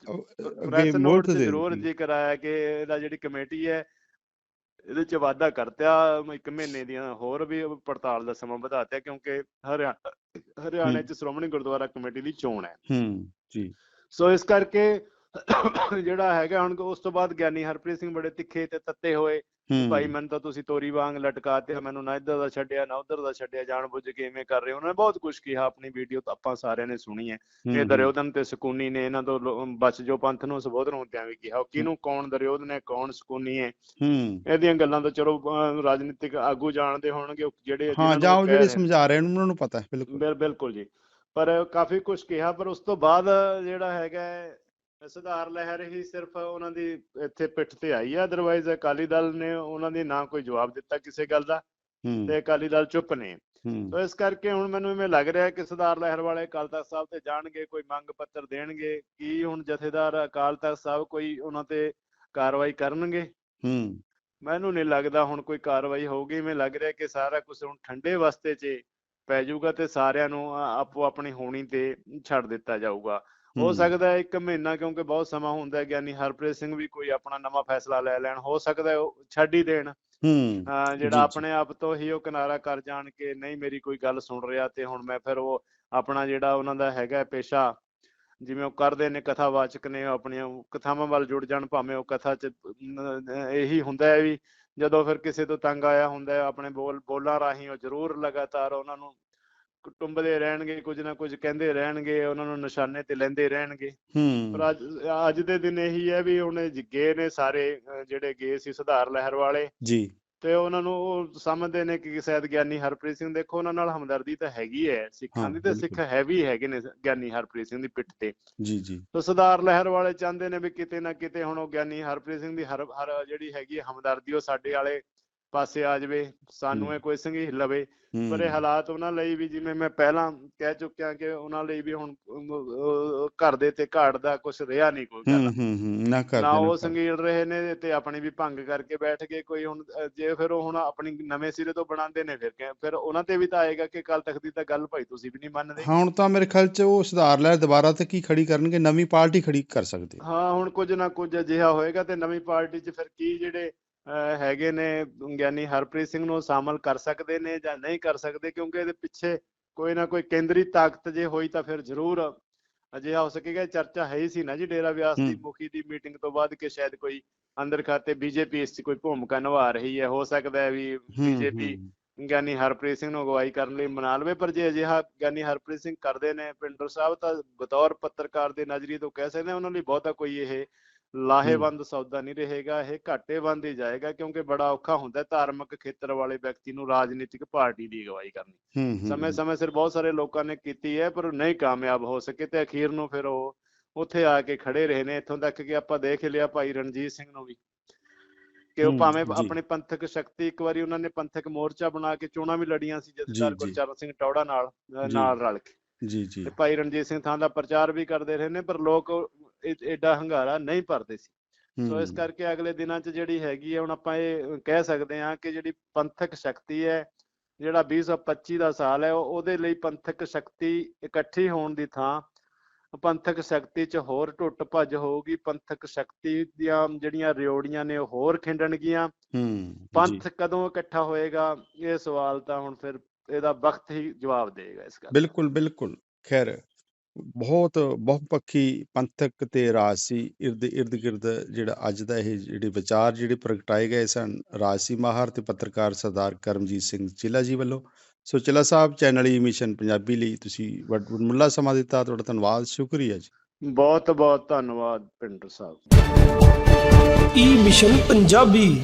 ਪ੍ਰੈਸ ਨੋਟ ਦੇ ਜ਼ਰੂਰ। ਜ਼ਿਕਰ ਆਇਆ ਕਿ ਇਹਦਾ ਜਿਹੜੀ ਕਮੇਟੀ ਹੈ ਇਹਦੇ ਚ ਵਾਧਾ ਕਰਤਿਆ ਇੱਕ ਮਹੀਨੇ ਦੀਆਂ ਹੋਰ ਵੀ ਪੜਤਾਲ ਦਾ ਸਮਾਂ ਵਧਾਤਿਆ ਕਿਉਂਕਿ ਹਰਿਆਣਾ ਹਰਿਆਣੇ ਚ ਸ਼੍ਰੋਮਣੀ ਗੁਰਦੁਆਰਾ ਕਮੇਟੀ ਦੀ ਚੋਣ ਹੈ। ਹੂੰ ਜੀ। ਸੋ ਇਸ ਕਰਕੇ ਜਿਹੜਾ ਹੈਗਾ ਹੁਣ ਉਸ ਤੋਂ ਬਾਅਦ ਗਿਆਨੀ ਹਰਪ੍ਰੀਤ ਸਿੰਘ ਬੜੇ ਤਿੱਖੇ ਤੇ ਤੱਤੇ ਹੋਏ ਭਾਈ ਮੈਨੂੰ ਤਾਂ ਤੁਸੀਂ ਤੋਰੀ ਵਾਂਗ ਲਟਕਾਤੇ ਮੈਨੂੰ ਨਾ ਇੱਧਰ ਦਾ ਛੱਡਿਆ ਨਾ ਉੱਧਰ ਦਾ ਛੱਡਿਆ ਜਾਣ ਬੁੱਝ ਕੇ ਇਵੇਂ ਕਰ ਰਹੇ। ਉਹਨਾਂ ਨੇ ਬਹੁਤ ਕੁਝ ਕਿਹਾ ਆਪਣੀ ਵੀਡੀਓ ਤਾਂ ਆਪਾਂ ਸਾਰਿਆਂ ਨੇ ਸੁਣੀ ਹੈ। ਇਹ ਹੂੰ, ਦਰਿਓਧਨ ਤੇ ਸਕੂਨੀ ਨੇ ਇਹਨਾਂ ਤੋਂ ਬਚ ਜੋ ਪੰਥ ਨੂੰ ਸੰਬੋਧਨ ਹੁੰਦਿਆਂ ਵੀ ਕਿਹਾ। ਕਿਹਨੂੰ ਕੌਣ ਦਰਿਓਧਨ ਹੈ ਕੌਣ ਸਕੂਨੀ ਹੈ? ਹੂੰ। ਇਹਦੀਆਂ ਗੱਲਾਂ ਤਾਂ ਚਲੋ ਰਾਜਨੀਤਿਕ ਆਗੂ ਜਾਣਦੇ ਹੋਣਗੇ ਜਿਹੜੇ ਹਾਂ ਜਾਂ ਜਿਹੜੇ। ਸਮਝਾ ਰਹੇ ਉਹਨਾਂ ਨੂੰ ਪਤਾ ਹੈ ਬਿਲਕੁਲ। ਬਿਲ- ਬਿਲਕੁਲ ਜੀ। ਪਰ ਕਾਫੀ ਕੁਝ ਕਿਹਾ ਪਰ ਉਸ ਤੋਂ ਬਾਅਦ ਜਿਹੜਾ ਹੈਗਾ ਸੁਧਾਰ ਲਹਿਰ ਹੀ ਸਿਰਫ ਉਹਨਾਂ ਦੀ ਇੱਥੇ ਪਿੱਠ ਤੇ ਆਈ ਹੈ ਅਦਰਵਾਈਜ਼ ਅਕਾਲੀ ਦਲ ਨੇ ਉਹਨਾਂ ਦੀ ਨਾ ਕੋਈ ਜਵਾਬ ਦਿੱਤਾ ਕਿਸੇ ਗੱਲ ਦਾ ਤੇ ਅਕਾਲੀ ਦਲ ਚੁੱਪ ਨੇ। ਸੋ ਇਸ ਕਰਕੇ ਹੁਣ ਮੈਨੂੰ ਇਵੇਂ ਲੱਗ ਰਿਹਾ ਕਿ ਸੁਧਾਰ ਲਹਿਰ ਵਾਲੇ ਅਕਾਲ ਤਖਤ ਸਾਹਿਬ ਤੇ ਜਾਣਗੇ ਕੋਈ ਮੰਗ ਪੱਤਰ ਦੇਣਗੇ ਕੀ ਹੁਣ ਜਥੇਦਾਰ ਅਕਾਲ ਤਖਤ ਸਾਹਿਬ ਕੋਈ ਉਹਨਾਂ ਤੇ ਕਾਰਵਾਈ ਕਰਨਗੇ? ਹੂੰ। ਮੈਨੂੰ ਨਹੀਂ ਲੱਗਦਾ ਹੁਣ ਕੋਈ ਕਾਰਵਾਈ ਹੋਊਗੀ। ਮੈਨੂੰ ਲੱਗ ਰਿਹਾ ਕਿ ਸਾਰਾ ਕੁਝ ਹੁਣ ਠੰਡੇ ਵਸਤੇ 'ਚ ਪੈ ਜਾਊਗਾ ਤੇ ਸਾਰਿਆਂ ਨੂੰ ਆ- ਆਪੋ ਆਪਣੀ ਹੋਣੀ ਤੇ ਛੱਡ ਦਿੱਤਾ ਜਾਊਗਾ। ਹੋ ਸਕਦਾ ਹੈ ਇੱਕ ਮਹੀਨਾ ਕਿਉਂਕਿ ਬਹੁਤ ਸਮਾਂ ਹੁੰਦਾ ਹੈ ਗਿਆਨੀ ਹਰਪ੍ਰੀਤ ਸਿੰਘ ਵੀ ਕੋਈ ਆਪਣਾ ਨਵਾਂ ਫੈਸਲਾ ਲੈ ਲੈਣ ਹੋ ਸਕਦਾ ਉਹ ਛੱਡ ਹੀ ਦੇਣ। ਹੂੰ। ਜਿਹੜਾ। ਆਪਣੇ ਆਪ ਤੋਂ ਹੀ ਉਹ ਕਿਨਾਰਾ ਕਰ ਜਾਣ ਕਿ ਨਹੀਂ ਮੇਰੀ ਕੋਈ ਗੱਲ ਸੁਣ ਰਿਹਾ ਤੇ ਹੁਣ ਮੈਂ ਫਿਰ ਉਹ ਆਪਣਾ ਜਿਹੜਾ ਉਹਨਾਂ ਦਾ ਹੈਗਾ ਪੇਸ਼ਾ ਜਿਵੇਂ ਉਹ ਕਰਦੇ ਨੇ ਕਥਾਵਾਚਕ ਨੇ ਉਹ ਆਪਣੀਆਂ ਕਥਾਵਾਂ ਵੱਲ ਜੁੜ ਜਾਣ ਭਾਵੇਂ ਉਹ ਕਥਾ ਚ ਇਹੀ ਹੁੰਦਾ ਹੈ ਵੀ ਜਦੋਂ ਫਿਰ ਕਿਸੇ ਤੋਂ ਤੰਗ ਆਇਆ ਹੁੰਦਾ ਹੈ ਆਪਣੇ ਬੋਲ ਬੋਲਾਂ ਰਾਹੀਂ ਉਹ ਜ਼ਰੂਰ ਲਗਾਤਾਰ ਉਹਨਾਂ ਨੂੰ ਟੁੰਬਦੇ ਰਹਿਣਗੇ ਕੁਝ ਨਾ ਕੁਝ ਕਹਿੰਦੇ ਰਹਿਣਗੇ ਉਹਨਾਂ ਨੂੰ ਨਿਸ਼ਾਨੇ ਤੇ ਲੈਂਦੇ ਰਹਿਣਗੇ। ਪਰ ਅੱਜ ਅੱਜ ਦੇ ਦਿਨ ਇਹੀ ਹੈ ਵੀ ਹੁਣ ਗਏ ਨੇ ਸਾਰੇ ਜਿਹੜੇ ਗਏ ਸੀ ਸੁਧਾਰ ਲਹਿਰ ਵਾਲੇ। ਜੀ। ਤੇ ਉਹਨਾਂ ਨੂੰ ਉਹ ਸਮਝਦੇ ਨੇ ਕਿ ਸ਼ਾਇਦ ਗਿਆਨੀ ਹਰਪ੍ਰੀਤ ਸਿੰਘ ਦੇਖੋ ਉਹਨਾਂ ਨਾਲ ਹਮਦਰਦੀ ਤਾਂ ਹੈਗੀ ਹੈ ਸਿੱਖਾਂ ਦੀ ਤੇ ਸਿੱਖ। ਹੈ ਵੀ ਹੈਗੇ ਨੇ ਗਿਆਨੀ ਹਰਪ੍ਰੀਤ ਸਿੰਘ ਦੀ ਪਿੱਠ ਤੇ। ਜੀ ਜੀ। ਸੋ ਸਰਦਾਰ ਲਹਿਰ ਵਾਲੇ ਚਾਹੁੰਦੇ ਨੇ ਵੀ ਕਿਤੇ ਨਾ ਕਿਤੇ ਹੁਣ ਉਹ ਗਿਆਨੀ ਹਰਪ੍ਰੀਤ ਸਿੰਘ ਦੀ ਹਰ ਹਰ ਜਿਹੜੀ ਹੈਗੀ ਹਮਦਰਦੀ ਉਹ ਸਾਡੇ ਵਾਲੇ ਪਾਸੇ ਆ ਜਾਵੇ ਸਾਨੂੰ। ਇਹ ਕੋਈ ਸੰਗੀਤ ਲਵੇ। ਪਰ ਇਹ ਹਾਲਾਤ ਉਹਨਾਂ ਲਈ ਵੀ ਜਿਵੇਂ ਮੈਂ ਪਹਿਲਾਂ ਕਹਿ ਚੁੱਕਿਆ ਕਿ ਉਹਨਾਂ ਲਈ ਵੀ ਹੁਣ ਘਰ ਦੇ ਤੇ ਘਾਟ ਦਾ ਕੁਝ ਰਿਹਾ ਨਹੀਂ ਕੋਈ ਹੂੰ ਹੂੰ ਨਾ ਕਰਦੇ ਨਾ ਉਹ। ਸੰਗੀਲ ਰਹੇ ਨੇ ਤੇ ਆਪਣੀ ਵੀ ਭੰਗ ਕਰਕੇ ਬੈਠ ਗਏ ਕੋਈ ਹੁਣ ਜੇ ਫਿਰ ਉਹ ਹੁਣ ਆਪਣੀ ਨਵੇਂ ਸਿਰੇ ਤੋਂ ਬਣਾਉਂਦੇ ਨੇ ਫਿਰ ਫਿਰ ਉਹਨਾਂ ਤੇ ਵੀ ਤਾਂ ਆਏਗਾ ਕਿ ਕੱਲ ਤੱਕ ਦੀ ਤਾਂ ਗੱਲ ਭਾਈ ਤੁਸੀਂ ਵੀ ਨਹੀਂ ਮੰਨਦੇ। ਹਾਂ ਹੁਣ ਤਾਂ ਮੇਰੇ ਖਿਆਲ ਚ ਉਹ ਸੁਧਾਰ ਲਹਿਰ ਦੁਬਾਰਾ ਤੇ ਕੀ ਖੜੀ ਕਰਨਗੇ ਨਵੀਂ ਪਾਰਟੀ ਖੜੀ ਕਰ ਸਕਦੇ। ਹਾਂ ਹੁਣ ਕੁਝ ਨਾ ਕੁਝ ਅਜਿਹਾ ਹੋਏਗਾ ਤੇ ਨਵੀਂ ਪਾਰਟੀ 'ਚ ਫਿਰ ਕੀ ਜਿਹੜੇ ਹੈਗੇ ਨੇ ਗਿਆਨੀ ਹਰਪ੍ਰੀਤ ਸਿੰਘ ਨੂੰ ਸ਼ਾਮਲ ਕਰ ਸਕਦੇ ਨੇ ਜਾਂ ਨਹੀਂ ਕਰ ਸਕਦੇ ਕਿਉਂਕਿ ਇਹਦੇ ਪਿੱਛੇ ਕੋਈ ਨਾ ਕੋਈ ਕੇਂਦਰੀ ਤਾਕਤ ਜੇ ਹੋਈ ਤਾਂ ਫਿਰ ਜ਼ਰੂਰ ਅਜਿਹਾ ਹੋ ਸਕੇਗਾ ਚਰਚਾ ਹੈ ਹੀ ਸੀ ਨਾ ਜੀ ਡੇਰਾ ਵਿਆਸ ਦੀ। ਮੁਖੀ ਦੀ ਮੀਟਿੰਗ ਤੋਂ ਬਾਅਦ ਕਿ ਸ਼ਾਇਦ ਕੋਈ ਅੰਦਰ ਖਾਤੇ ਬੀਜੇਪੀ ਇਸ 'ਚ ਕੋਈ ਭੂਮਿਕਾ ਨਿਭਾ ਰਹੀ ਹੈ ਹੋ ਸਕਦਾ ਹੈ ਵੀ ਬੀਜੇਪੀ ਗਿਆਨੀ ਹਰਪ੍ਰੀਤ ਸਿੰਘ ਨੂੰ ਅਗਵਾਈ ਕਰਨ ਲਈ ਮਨਾ ਲਵੇ ਪਰ ਜੇ ਅਜਿਹਾ ਗਿਆਨੀ ਹਰਪ੍ਰੀਤ ਸਿੰਘ ਕਰਦੇ ਨੇ ਪਿੰਡਰ ਸਾਹਿਬ ਤਾਂ ਬਤੌਰ ਪੱਤਰਕਾਰ ਦੇ ਨਜ਼ਰੀਏ ਤੋਂ ਕਹਿ ਸਕਦੇ ਉਹਨਾਂ ਲਈ ਬਹੁਤਾ ਕੋਈ ਇਹ ਲਾਹੇਵੰਦ ਸੌਦਾ ਨਹੀਂ ਰਹੇਗਾ ਇਹ ਘਾਟੇਵੰਦ ਹੀ ਜਾਏਗਾ ਕਿਉਂਕਿ ਬੜਾ ਔਖਾ ਹੁੰਦਾ ਧਾਰਮਿਕ ਖੇਤਰ ਵਾਲੇ ਵਿਅਕਤੀ ਨੂੰ ਰਾਜਨੀਤਿਕ ਪਾਰਟੀ ਦੀ ਅਗਵਾਈ ਕਰਨੀ ਹੂੰ ਹੂੰ ਸਮੇਂ ਸਮੇਂ ਸਿਰ ਬਹੁਤ ਸਾਰੇ ਲੋਕਾਂ ਨੇ ਕੀਤੀ ਹੈ ਪਰ ਨਹੀਂ ਕਾਮਯਾਬ ਹੋ ਸਕੇ ਤੇ ਅਖੀਰ ਨੂੰ ਫਿਰ ਉਹ ਉੱਥੇ ਆ ਕੇ ਖੜੇ ਰਹੇ ਨੇ ਇੱਥੋਂ ਤੱਕ ਕਿ ਆਪਾਂ ਦੇਖ ਲਿਆ ਭਾਈ ਰਣਜੀਤ ਸਿੰਘ ਨੂੰ ਵੀ ਕਿ ਉਹ ਭਾਵੇਂ। ਆਪਣੀ ਪੰਥਕ ਸ਼ਕਤੀ ਇੱਕ ਵਾਰੀ ਉਹਨਾਂ ਨੇ ਪੰਥਕ ਮੋਰਚਾ ਬਣਾ ਕੇ ਚੋਣਾਂ ਵੀ ਲੜੀਆਂ ਸੀ ਜਥੇਦਾਰ। ਗੁਰਚਰਨ ਸਿੰਘ ਟੌੜਾ ਨਾਲ। ਨਾਲ ਰਲ ਕੇ ਜੀ ਜੀ ਤੇ ਭਾਈ ਰਣਜੀਤ ਸਿੰਘ ਥਾਂ ਦਾ ਪ੍ਰਚਾਰ ਵੀ ਕਰਦੇ ਰਹੇ ਨੇ ਪਰ ਲੋਕ ਐਡਾ ਹੰਗਾਰਾ ਨਹੀਂ ਭਰਦੇ ਸੀ। ਸੋ ਇਸ ਕਰਕੇ ਅਗਲੇ ਦਿਨਾਂ 'ਚ ਜਿਹੜੀ ਹੈਗੀ ਹੈ ਹੁਣ ਆਪਾਂ ਇਹ ਕਹਿ ਸਕਦੇ ਹਾਂ ਕਿ ਜਿਹੜੀ ਪੰਥਕ ਸ਼ਕਤੀ ਹੈ ਜਿਹੜਾ 2025 ਦਾ ਸਾਲ ਹੈ ਉਹ- ਉਹਦੇ ਲਈ ਪੰਥਕ ਸ਼ਕਤੀ ਇਕੱਠੀ ਹੋਣ ਦੀ ਥਾਂ ਪੰਥਕ ਸ਼ਕਤੀ 'ਚ ਹੋਰ ਟੁੱਟ ਭੱਜ ਹੋਊਗੀ। ਪੰਥਕ ਸ਼ਕਤੀ ਦੀਆਂ ਜਿਹੜੀਆਂ ਰਿਓੜੀਆਂ ਨੇ ਉਹ ਹੋਰ ਖਿੰਡਣਗੀਆਂ। ਹੂੰ ਪੰਥ ਕਦੋਂ ਇਕੱਠਾ ਹੋਏਗਾ ਇਹ ਸਵਾਲ ਤਾਂ ਹੁਣ ਫਿਰ ਇਹਦਾ ਵਕਤ ਹੀ ਜਵਾਬ ਦੇਗਾ ਇਸ ਗੱਲ ਦਾ। ਬਿਲਕੁਲ ਬਿਲਕੁਲ। ਖੈਰ ਬਹੁਤ ਬਹੁਪੱਖੀ ਪੰਥਕ ਤੇ ਰਾਜਸੀ ird ird gird ਜਿਹੜਾ ਅੱਜ ਦਾ ਇਹ ਜਿਹੜੇ ਵਿਚਾਰ ਜਿਹੜੇ ਪ੍ਰਗਟਾਏ ਗਏ ਸਨ ਰਾਜਸੀ ਮਾਹਰ ਤੇ ਪੱਤਰਕਾਰ ਸਰਦਾਰ ਕਰਮਜੀਤ ਸਿੰਘ ਚਿਲਾ ਜੀ ਵੱਲੋਂ। So Chilla Sahib channel E mission Punjabi ਲਈ ਤੁਸੀਂ ਵੱਡਾ ਮੁੱਲਾ ਸਮਾਂ ਦਿੱਤਾ ਤੁਹਾਡਾ ਧੰਨਵਾਦ ਸ਼ੁਕਰੀਆ ਜੀ। ਬਹੁਤ ਬਹੁਤ ਧੰਨਵਾਦ ਪਿੰਡਰ ਸਾਹਿਬ। E mission Punjabi